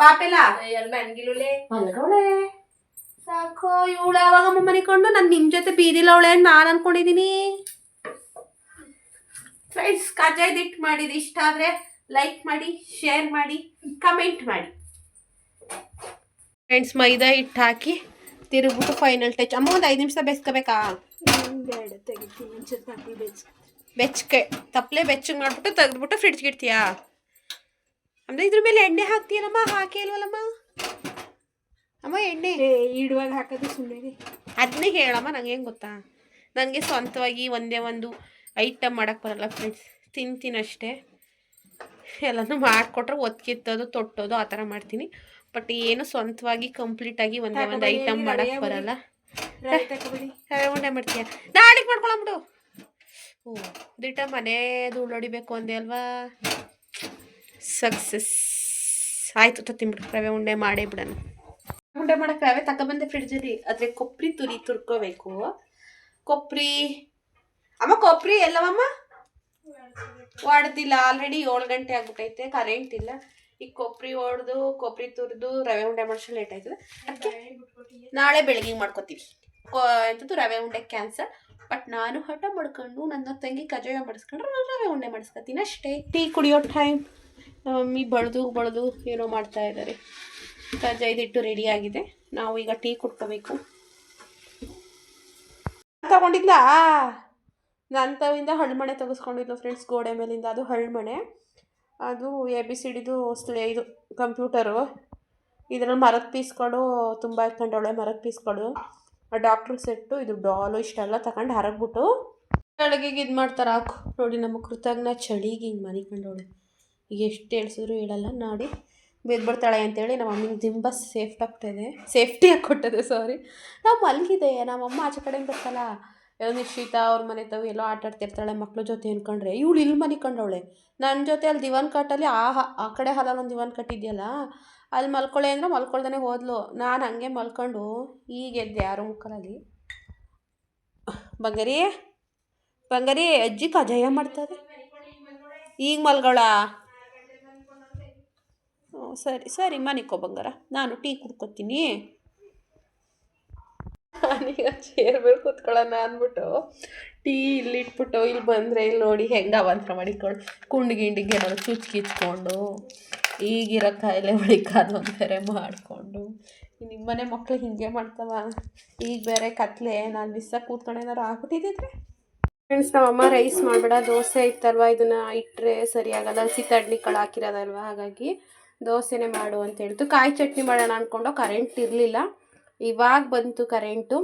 ಪಾಪೆಲ್ಲ? ಎಲ್ಲ ಮನ್ಗಿಲುಲೆ ಮಲ್ಗವಳೆ ಸಾಕೋ ಇವಳು ಅವಾಗ ಮನಿಕೊಂಡು ನಾನು ನಿಮ್ಮ ಜೊತೆ ಬೀದಿಲವಳೆ ಅಂತ ನಾನು ಅನ್ಕೊಂಡಿದ್ದೀನಿ ಫ್ರೆಂಡ್ಸ್ ಕಜಾಯ್ ದಿಟ್ ಮಾಡಿದ ಇಷ್ಟ ಆದರೆ ಲೈಕ್ ಮಾಡಿ ಶೇರ್ ಮಾಡಿ ಕಮೆಂಟ್ ಮಾಡಿ. ಫ್ರೆಂಡ್ಸ್ ಮೈದಾ ಹಿಟ್ಟು ಹಾಕಿ ತಿರುಗ್ಬಿಟ್ಟು ಫೈನಲ್ ಟಚ್ ಅಮ್ಮ ಒಂದು ಐದು ನಿಮಿಷ ಬೆಸ್ಕೋಬೇಕಾ? ಬೆಚ್ಚಗೆ ತಪ್ಪಲೆ ಬೆಚ್ಚಗೆ ಮಾಡಿಬಿಟ್ಟು ತೆಗೆದ್ಬಿಟ್ಟು ಫ್ರಿಡ್ಜ್ಗೆ ಇಡ್ತೀಯಾ? ಅಂದರೆ ಇದ್ರ ಮೇಲೆ ಎಣ್ಣೆ ಹಾಕ್ತೀಯಲ್ಲಮ್ಮ? ಹಾಕಿ ಅಲ್ವಲ್ಲಮ್ಮ ಅಮ್ಮ ಎಣ್ಣೆ. ಇಡುವಾಗ ಹಾಕೋದು ಸುಮ್ಮನೆ ಅದನ್ನೇ ಹೇಳಮ್ಮ ನಂಗೆ ಹೆಂಗೆ ಗೊತ್ತಾ? ನನಗೆ ಸ್ವಂತವಾಗಿ ಒಂದೇ ಒಂದು ಐಟಮ್ ಮಾಡೋಕ್ಕೆ ಬರಲ್ಲ ಫ್ರೆಂಡ್ಸ್ ತಿಂತೀನಷ್ಟೇ ಎಲ್ಲನೂ ಮಾಡಿಕೊಟ್ರೆ ಒತ್ಕಿತ್ತೋದು ತೊಟ್ಟೋದು ಆ ಥರ ಮಾಡ್ತೀನಿ. ಬಟ್ ಏನು ಸ್ವಂತವಾಗಿ ಕಂಪ್ಲೀಟಾಗಿ ಒಂದೇ ಒಂದು ಐಟಮ್ ಮಾಡೋಕ್ಕೆ. ಬರಲ್ಲ. ರವೆ ಉಂಡೆ ಮಾಡ್ತೀಯ? ನಾಳೆಗೆ ಮಾಡ್ಕೊಳಂಬಿಡು. ಓ ದಿಟ ಮನೆ ಉಳ್ಳೊಡಿಬೇಕು ಅಂದೆ ಅಲ್ವಾ? ಸಕ್ಸಸ್. ಆಯಿತು ತತ್ತಿಂಬಿಡು ರವೆ ಉಂಡೆ ಮಾಡೇ ಬಿಡೋಣ. ಉಂಡೆ ಮಾಡಕ್ಕೆ ರವೆ ತಗೊಬಂದೆ ಫ್ರಿಡ್ಜಲ್ಲಿ ಆದರೆ ಕೊಬ್ಬರಿ ತುರಿ ತುರ್ಕೋಬೇಕು. ಕೊಬ್ಬರಿ ಅಮ್ಮ ಕೊಬ್ಬರಿ ಎಲ್ಲವಮ್ಮ? ಒಡ್ದಿಲ್ಲ. ಆಲ್ರೆಡಿ ಏಳು ಗಂಟೆ ಆಗ್ಬಿಟ್ಟೈತೆ ಕರೆಂಟ್ ಇಲ್ಲ. ಈಗ ಕೊಬ್ಬರಿ ಹೊಡೆದು ಕೊಬ್ಬರಿ ತುರಿದು ರವೆ ಉಂಡೆ ಮಾಡ್ಸೋ ಲೇಟ್ ಆಯ್ತದೆ. ಅದಕ್ಕೆ ನಾಳೆ ಬೆಳಗ್ಗೆ ಮಾಡ್ಕೋತೀವಿ. ಎಂಥದ್ದು ರವೆ ಉಂಡೆ ಕ್ಯಾನ್ಸರ್ ಬಟ್ ನಾನು ಹಠ ಮಾಡ್ಕೊಂಡು ನನ್ನ ತಂಗಿ ಕಜಾಯ ಮಾಡಿಸ್ಕೊಂಡ್ರೆ ನಾನು ರವೆ ಉಂಡೆ ಮಾಡಿಸ್ಕೊತೀನಿ ಅಷ್ಟೇ. ಟೀ ಕುಡಿಯೋ ಟೈಮ್ ಮಮ್ಮಿ ಬಳ್ದು ಬಳ್ದು ಏನೋ ಮಾಡ್ತಾ ಇದ್ದಾರೆ ಕಜಾಯದಿಟ್ಟು ರೆಡಿ ಆಗಿದೆ. ನಾವು ಈಗ ಟೀ ಕುಡ್ಕೋಬೇಕು. ತಗೊಂಡಿದ್ಲಾ? ನನ್ನ ತವಿಂದ ಹಳ್ಮಣೆ ತೆಗೆಸ್ಕೊಂಡಿದ್ಲು ಫ್ರೆಂಡ್ಸ್ ಗೋಡೆ ಮೇಲಿಂದ. ಅದು ಹಳ್ಮಣೆ. ಅದು ಎ ಬಿ ಸಿ ಡಿದು ಸ್ಲೇ ಇದು ಕಂಪ್ಯೂಟರು ಇದರಲ್ಲಿ ಮರದ ಪೀಸ್ಗಳು ತುಂಬ ಇಟ್ಕೊಂಡವಳೆ ಮರದ ಪೀಸ್ಗಳು ಆ ಡಾಕ್ಟ್ರ್ ಸೆಟ್ಟು ಇದು ಡಾಲು ಇಷ್ಟೆಲ್ಲ ತಗೊಂಡು ಹರಗ್ಬಿಟ್ಟು ಬೆಳಗ್ಗೆಗೆ ಇದು ಮಾಡ್ತಾರೆ. ಹಾಕು ನೋಡಿ ನಮ್ಮ ಕೃತಜ್ಞ ಚಳಿಗೆ ಹಿಂಗೆ ಮನೆ ಕಂಡವಳೆ ಎಷ್ಟು ಹೇಳ್ಸಿದ್ರು ಹೇಳಲ್ಲ. ನೋಡಿ. ಬಿದ್ಬಿಡ್ತಾಳೆ ಅಂತೇಳಿ ನಮ್ಮ ಮಮ್ಮಿಗೆ ದಿಂಬ ಸೇಫ್ಟ್ ಸೇಫ್ಟಿ ಆಗಿ ಕೊಟ್ಟದೆ ಸಾರಿ ನಾವು ಮಲಗಿದೆ ನಮ್ಮಮ್ಮ ಆಚೆ ಕಡೆಯಿಂದ ಬರ್ತಲ್ಲ ಏನೋ ನಿಶ್ಚಿತ ಅವ್ರ ಮನೆ ತಾವು ಎಲ್ಲೋ ಆಟ ಆಡ್ತಿರ್ತಾಳೆ, ಮಕ್ಳ ಜೊತೆ ಅಂದ್ಕೊಂಡ್ರೆ ಇವಳು ಇಲ್ಲಿ ಮನೆ ಕಂಡವಳೆ. ನನ್ನ ಜೊತೆ ಅಲ್ಲಿ ದಿವಾನ್ ಕಾಟಲ್ಲಿ ಆ ಆ ಕಡೆ ಹಾಲಲ್ಲಿ ಒಂದು ದಿವಾನ್ ಕಟ್ಟಿದ್ಯಲ್ಲ ಅಲ್ಲಿ ಮಲ್ಕೊಳ್ಳೆ ಅಂದರೆ ಮಲ್ಕೊಳ್ದೇ ಹೋದ್ಲು. ನಾನು ಹಂಗೆ ಮಲ್ಕೊಂಡು ಈಗ ಎದ್ದೆ ಯಾರು ಮುಕ್ಕಲಲ್ಲಿ ಬಂಗರಿ ಬಂಗರಿ, ಅಜ್ಜಿ ಕಜಾಯ ಮಾಡ್ತಾರೆ ಈಗ ಮಲ್ಗಳ ಸರಿ ಸರಿ ಮನಿಕೋ ಬಂಗಾರ. ನಾನು ಟೀ ಕುಡ್ಕೊತೀನಿ. ನಾನೀಗ ಚೇರ್ ಮೇಲೆ ಕೂತ್ಕೊಳ್ಳೋಣ ಅಂದ್ಬಿಟ್ಟು ಟೀ ಇಲ್ಲಿ ಇಟ್ಬಿಟ್ಟು ಇಲ್ಲಿ ಬಂದರೆ ಇಲ್ಲಿ ನೋಡಿ ಹೆಂಗೆ ಅವಂತರ ಮಾಡಿಕೊಂಡು ಕುಂಡು ಗಿಂಡಿಗೆ ಏನಾದ್ರು ಚುಚ್ ಕಿಚ್ಕೊಂಡು ಈಗಿರೋ ಕಾಯಿಲೆ ಬಳಿಕಾದು ಬೇರೆ ಮಾಡಿಕೊಂಡು. ನಿಮ್ಮನೆ ಮಕ್ಕಳು ಹಿಂಗೆ ಮಾಡ್ತಾವ? ಈಗ ಬೇರೆ ಕತ್ಲೆ, ನಾನು ಬಿಸ್ಸ ಕೂತ್ಕೊಂಡು ಏನಾರು ಆಗ್ಬಿಟ್ಟಿದ್ದಿದ್ರೆ? ಫ್ರೆಂಡ್ಸ್ ನಮ್ಮಮ್ಮ ರೈಸ್ ಮಾಡಬೇಡ, ದೋಸೆ ಇತ್ತಲ್ವ? ಇದನ್ನು ಇಟ್ಟರೆ ಸರಿಯಾಗಲ್ಲ. ಹಸಿ ತಡ್ಲಿ ಕಾಳು ಹಾಕಿರೋದಲ್ವ? ಹಾಗಾಗಿ ದೋಸೆನೇ ಮಾಡು ಅಂತ ಹೇಳ್ತು. ಕಾಯಿ ಚಟ್ನಿ ಮಾಡೋಣ ಅಂದ್ಕೊಂಡು ಕರೆಂಟ್ ಇರಲಿಲ್ಲ. ಇವಾಗ ಬಂತು ಕರೆಂಟು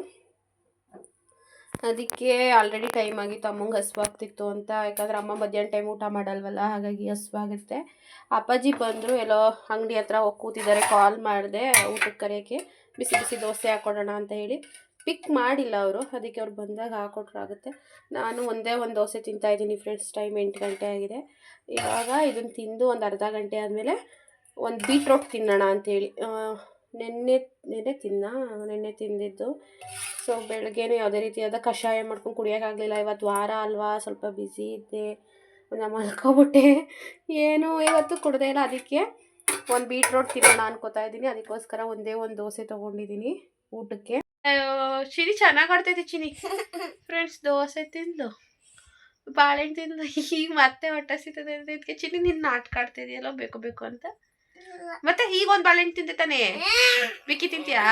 ಅದಕ್ಕೆ ಆಲ್ರೆಡಿ ಟೈಮ್ ಆಗಿತ್ತು ಅಮ್ಮಂಗೆ ಹಸುವಾಗ್ತಿತ್ತು ಅಂತ. ಯಾಕಂದ್ರೆ ಅಮ್ಮ ಮಧ್ಯಾಹ್ನ ಟೈಮ್ ಊಟ ಮಾಡಲ್ವಲ್ಲ, ಹಾಗಾಗಿ ಹಸುವಾಗುತ್ತೆ ಅಪ್ಪಾಜಿ ಬಂದರು, ಎಲ್ಲೋ ಅಂಗಡಿ ಹತ್ರ ಹೋಗಿ ಕೂತಿದ್ದಾರೆ ಕಾಲ್ ಮಾಡಿದೆ ಊಟಕ್ಕೆ ಕರೆಯೋಕ್ಕೆ ಬಿಸಿ ಬಿಸಿ ದೋಸೆ ಹಾಕ್ಕೊಡೋಣ ಅಂತ ಹೇಳಿ. ಪಿಕ್ ಮಾಡಿಲ್ಲ ಅವರು. ಅದಕ್ಕೆ ಅವ್ರು ಬಂದಾಗ ಹಾಕೊಟ್ರಾಗುತ್ತೆ ನಾನು ಒಂದೇ ಒಂದು ದೋಸೆ ತಿಂತಾಯಿದ್ದೀನಿ ಫ್ರೆಂಡ್ಸ್ ಟೈಮ್ ಎಂಟು ಗಂಟೆ ಆಗಿದೆ. ಇವಾಗ ಇದನ್ನು ತಿಂದು ಒಂದು ಅರ್ಧ ಗಂಟೆ ಆದಮೇಲೆ ಒಂದು ಬೀಟ್ರೋಟ್ ತಿನ್ನೋಣ ಅಂತೇಳಿ. ನೆನ್ನೆ ನೆನ್ನೆ ತಿನ್ನ, ನೆನ್ನೆ ತಿಂದಿದ್ದು. ಸೊ ಬೆಳಗ್ಗೆನೇ ಯಾವುದೇ ರೀತಿಯಾದ ಕಷಾಯ ಮಾಡ್ಕೊಂಡು ಕುಡಿಯೋಕ್ಕಾಗಲಿಲ್ಲ ಇವತ್ತು ವಾರ ಅಲ್ವಾ? ಸ್ವಲ್ಪ ಬ್ಯುಸಿ ಇದ್ದೆ. ನಾನು ಮಲ್ಕೊಬಿಟ್ಟೆ ಏನು ಇವತ್ತು ಕುಡ್ದೇ ಇಲ್ಲ. ಅದಕ್ಕೆ ಒಂದು ಬೀಟ್ರೋಟ್ ತಿನ್ನೋಣ ಅನ್ಕೋತಾ ಇದ್ದೀನಿ. ಅದಕ್ಕೋಸ್ಕರ ಒಂದೇ ಒಂದು ದೋಸೆ ತೊಗೊಂಡಿದ್ದೀನಿ ಊಟಕ್ಕೆ. ಚಿನಿ ಚೆನ್ನಾಗಿ ಆಡ್ತೈತಿ ಚಿನಿ ಫ್ರೆಂಡ್ಸ್ ದೋಸೆ ತಿಂದು ಬಾಳೆಹಣ್ಣು ತಿಂದು ಈಗ ಮತ್ತೆ ಹೊಟ್ಟೆ ಸಿಗ್ತದೆ ಅಂತ ಇದಕ್ಕೆ ಚಿನಿ ನಿನ್ನ ನಾಟಕ ಆಡ್ತಿದೆಯಲ್ಲ? ಬೇಕು ಬೇಕು ಅಂತ. ಮತ್ತೆ ಈಗ ಒಂದು ಬಾಳೆಹಣ್ಣು ತಿಂದೆ ತಾನೆ? ಬಿಕ್ಕಿ ತಿಂತೀಯಾ?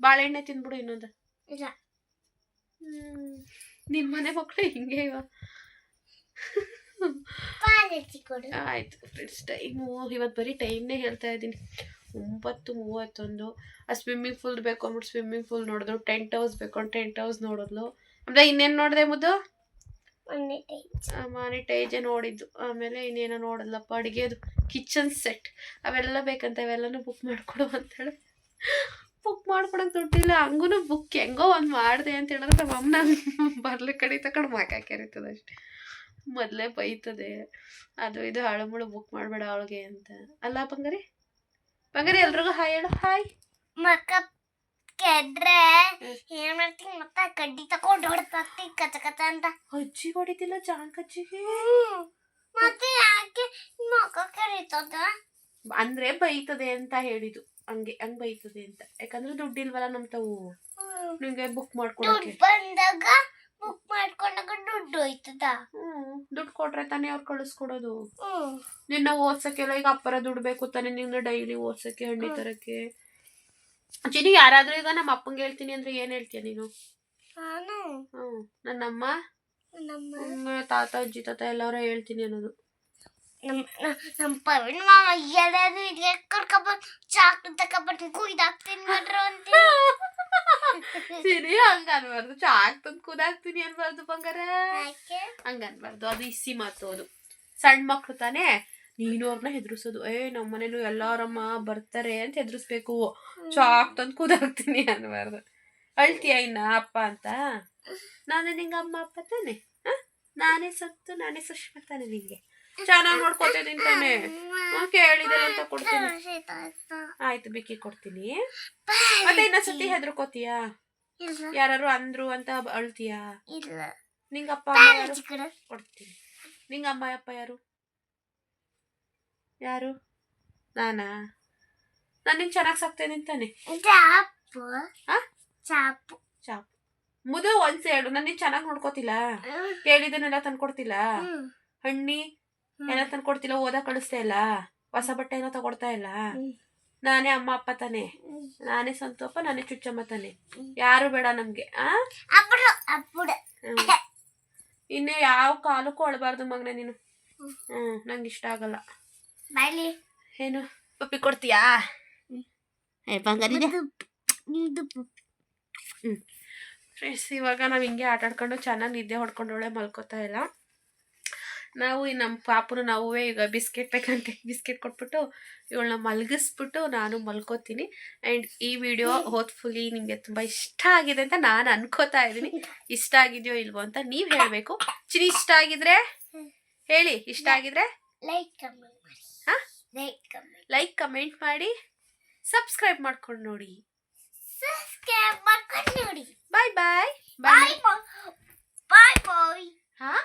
ಬಾಳೆಹಣ್ಣೆ ತಿನ್ಬಿಡು ಇನ್ನೊಂದು. ಇಲ್ಲ. ನಿಮ್ ಮನೆ ಮಕ್ಕಳು ಹಿಂಗೆ ಇವ. ಆಯ್ತು ಫ್ರೆಂಡ್ಸ್ ಟೈಮು ಇವತ್ತು ಬರೀ ಟೈಮ್ನೇ ಹೇಳ್ತಾ ಇದ್ದೀನಿ. ಒಂಬತ್ತು ಮೂವತ್ತೊಂದು. ಆ ಸ್ವಿಮ್ಮಿಂಗ್ ಪೂಲ್ ಬೇಕು ಅಂದ್ಬಿಟ್ಟು ಸ್ವಿಮ್ಮಿಂಗ್ ಪೂಲ್ ನೋಡಿದ್ರು. ಟೆಂಟ್ ಹೌಸ್ ಬೇಕು ಟೆಂಟ್ ಹೌಸ್ ನೋಡಿದ್ಲು. ಅಂದ್ರೆ ಇನ್ನೇನು ನೋಡಿದೆ ಮುದ್ದು? ಮಾನಿಟೈಜೆ ನೋಡಿದ್ದು. ಆಮೇಲೆ ಇನ್ನೇನೋ ನೋಡಲ್ಲಪ್ಪ ಅಡುಗೆದು ಕಿಚನ್ ಸೆಟ್ ಅವೆಲ್ಲ ಬೇಕಂತ ಅವೆಲ್ಲನೂ ಬುಕ್ ಮಾಡಿಕೊಡು ಅಂತೇಳಿ. ಬುಕ್ ಮಾಡ್ಕೊಡೋಕೆ ದುಡ್ಡಿಲ್ಲ ಹಂಗೂ ಬುಕ್ ಹೆಂಗೋ ಒಂದು ಮಾಡಿದೆ ಅಂತ ಹೇಳಿದ್ರೆ ನಮ್ಮ ಅಮ್ಮ ನಂಗೆ ಬರ್ಲಿ ಕಡೆ ತಗೊಂಡು ಮಾಕಾಕಿರ್ತದೆ ಅಷ್ಟೇ. ಮೊದಲೇ ಬೈತದೆ. ಅದು ಇದು ಹಾಳು ಬುಕ್ ಮಾಡಬೇಡ ಅವಳಿಗೆ ಅಂತ. ಅಲ್ಲ ಬಂಗಾರಿ? ಬಂಗಾರಿ ಎಲ್ರಿಗೂ ಹಾಯ್ ಹೇಳು. ಹಾಯ್. ಮಕ್ಕ ಕೆದ್ರೆ ಏನ್ ಮಾಡ್ತೀನಿ? ಮತ್ತ ಕಡ್ಡಿ ತಕೊಂಡ್ ಹೊಡ್ತಾಕ್ತಿ ಕಚ ಕಚ ಅಂತ. ಅಜ್ಜಿ ಹೊಡಿತಿಲ್ಲ ಜಾಂಕ್ ಅಜ್ಜಿಗೆ ಮತ್ತೆ ಯಾಕೆ? ಮಕ್ಕ ಕರೀತದ ಅಂದ್ರೆ ಬೈತದೆ ಅಂತ ಹೇಳಿದ್ದು. ಹಂಗೆ ಹಂಗ್ ಬೈತದೆ ಅಂತ. ಯಾಕಂದ್ರೆ ದುಡ್ಡಿಲ್ವಲ್ಲ ನಮ್ ತಾವು. ನಿಮ್ಗೆ ಬುಕ್ ಮಾಡ್ಕೊಳಕ್ಕೆ. ದುಡ್ಡು ಬಂದಾಗ ಬುಕ್ ಮಾಡ್ಕೊಂಡಾಗ ದುಡ್ಡು ಹೋಯ್ತದ? ಹ್ಮ್. ದುಡ್ಡು ಕೊಟ್ರೆ ತಾನೇ ಅವ್ರು ಕಳಿಸ್ಕೊಡೋದು. ಹ್ಮ್. ನಿನ್ನ ಓದ್ಸಕ್ಕೆಲ್ಲ ಈಗ ಅಪ್ಪರ ದುಡ್ಡು ಬೇಕು ತಾನೇ ನಿನ್ನ ಡೈಲಿ ಓದ್ಸಕ್ಕೆ ಹಣ್ಣಿ ತರಕ್ಕೆ. ಚಿನಿ ಯಾರಾದ್ರೂ ಈಗ ನಮ್ಮ ಅಪ್ಪಂಗೆ ಹೇಳ್ತೀನಿ ಅಂದ್ರೆ ಏನು ಹೇಳ್ತೀಯ ನೀನು? ನಾನು? ಹ್ಮ್ ನನ್ನಮ್ಮ? ನಮ್ಮ ಹ್ಮ್, ತಾತ ಅಜ್ಜಿ ತಾತ ಎಲ್ಲಾರ ಹೇಳ್ತೀನಿ ಅನ್ನೋದು. ನಮ್ಮ ನಮ್ಮ ಪವಿನ್ ಮಾಮ ಎಲ್ಲಾರು ಇಲ್ಲೇ ಕರ್ಕೊಬಂದು ಚಾಕ್ ತಕೊಬಂದು ಕುಯ್ದಾಕ್ತೀನಿ ಮಾಡ್ರು ಅಂತ. *laughs* ಸಿರಿ ಹಂಗ ಅನ್ಬಾರ್ದು. ಚಾಕ್ ತಂದು ಕುದಾಕ್ತೀನಿ ಅನ್ಬಾರ್ದು ಬಂಗಾರ. ಯಾಕೆ? ಹಂಗ ಅನ್ಬಾರ್ದು. ಅದು ಇಸಿ ಮಾತು ಅದು. ಸಣ್ಣ ಮಕ್ಳು ತಾನೇ? ನೀನು ಅವ್ರನ್ನ ಹೆದರ್ಸೋದು. ಏ ನಮ್ಮ ಮನೇಲೂ ಎಲ್ಲಾರಮ್ಮ ಬರ್ತಾರೆ ಅಂತ ಹೆದರ್ಸ್ಬೇಕು. ಚಾಕ್ ತಂದು ಕೂದಾಕ್ತೀನಿ ಅನ್ಬಾರ್ದು. ಅಳ್ತೀಯ ಇನ್ನ ಅಪ್ಪ ಅಂತ. ನಾನು ನಿಂಗೆ ಅಮ್ಮ ಅಪ್ಪ ತಾನೆ? ನಾನೇ ಸತ್ತು ನಾನೇ ಸುಷ್ಮಾ ತಾನೆ ನಿಂಗೆ. ಚೆನ್ನಾಗಿ ನೋಡ್ಕೊತೀನಿ ತಾನೆ ಕೇಳಿದೆಲ್ಲ ಅಂತ ಕೊಡ್ತೀನಿ. ಆಯ್ತು ಬಿಕ್ಕಿ ಕೊಡ್ತೀನಿ. ಮತ್ತೆ ಇನ್ನ ಹೆದರ್ಕೋತೀಯಾ? ಯಾರು ಅಂದ್ರು ಅಂತ ಅಳ್ತೀಯಾ? ನಿಂಗಪ್ಪ ಕೊಡ್ತೀನಿ. ನಿಂಗಮ್ಮ ಅಮ್ಮ ಅಪ್ಪ ಯಾರು? ಯಾರು? ನಾನಾ? ನಾನು ಚೆನ್ನಾಗಿ ಸಾಕ್ತೇನೆ ಅಂತಾನೆ. ಚಾಪು. ಚಾಪು. ಚಾಪು. ಮುದು ಒಂದ್ಸೆ ಹೇಳು ನಾನು ಚೆನ್ನಾಗಿ ನೋಡ್ಕೋತಿಲ್ಲ? ಕೇಳಿದನ್ನೆಲ್ಲ ತಂದ್ಕೊಡ್ತಿಲ್ಲ? ಹಣ್ಣಿ ಎಲ್ಲ ತಂದ್ಕೊಡ್ತಿಲ್ಲ ಓದ ಕಳಿಸ್ತಾ ಇಲ್ಲ? ಹೊಸ ಬಟ್ಟೆ ಏನೋ ತಗೊಡ್ತಾ ಇಲ್ಲ? ನಾನೇ ಅಮ್ಮ ಅಪ್ಪ ತಾನೆ. ನಾನೇ ಸಂತೋಪ ನಾನೇ ಚುಚ್ಚಮ್ಮ ತಾನೆ. ಯಾರು ಬೇಡ ನಮ್ಗೆ. ಇನ್ನು ಯಾವ ಕಾಲಕ್ಕೂ ಅಳಬಾರ್ದು ಮಗನೇ ನೀನು. ಹ್ಮ್. ನಂಗೆ ಇಷ್ಟ ಆಗಲ್ಲ. ಬಾಯ್ಲಿ ಏನು ಪಪ್ಪಿ ಕೊಡ್ತೀಯಾ ಏ ಬಂಗಾರಿದೆ ಇದು ಹ್ಞೂ ಫ್ರೆಂಡ್ಸ್ ಇವಾಗ ನಾವು ಹಿಂಗೆ ಆಟ ಆಡ್ಕೊಂಡು ಚೆನ್ನಾಗಿ ನಿದ್ದೆ ಹೊಡ್ಕೊಂಡೊಳೆ ಮಲ್ಕೋತಾ ಇಲ್ಲ ನಾವು ಈ ನಮ್ಮ ಪಾಪನು ನಾವು ಈಗ ಬಿಸ್ಕೆಟ್ ಬೇಕಂತ ಬಿಸ್ಕೆಟ್ ಕೊಟ್ಬಿಟ್ಟು ಇವಳನ್ನ ಮಲಗಿಸ್ಬಿಟ್ಟು ನಾನು ಮಲ್ಕೋತೀನಿ ಆ್ಯಂಡ್ ಈ ವಿಡಿಯೋ ಹೋತ್ಫುಲಿ ನಿಮಗೆ ತುಂಬ ಇಷ್ಟ ಆಗಿದೆ ಅಂತ ನಾನು ಅನ್ಕೋತಾ ಇದ್ದೀನಿ ಇಷ್ಟ ಆಗಿದೆಯೋ ಇಲ್ವೋ ಅಂತ ನೀವು ಹೇಳಬೇಕು ಚಿನಿ ಇಷ್ಟ ಆಗಿದ್ರೆ ಹೇಳಿ ಇಷ್ಟ ಆಗಿದ್ರೆ like? Like comment like comment ಮಾಡಿ ಸಬ್ಸ್ಕ್ರೈಬ್ ಮಾಡ್ಕೊಂಡು ನೋಡಿ. ಸಬ್ಸ್ಕ್ರೈಬ್ ಮಾಡ್ಕೊಂಡು ನೋಡಿ. ಬಾಯ್ ಬಾಯ್ ಬಾಯ್ ಬಾಯ್ ಬಾಯ್ ಬಾಯ್ ಹಾಂ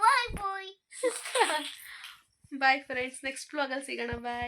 ಬಾಯ್ ಬಾಯ್ ಬಾಯ್ ಫ್ರೆಂಡ್ಸ್ ನೆಕ್ಸ್ಟ್ ವ್ಲಾಗಲ್ಲಿ ಸಿಗೋಣ. ಬಾಯ್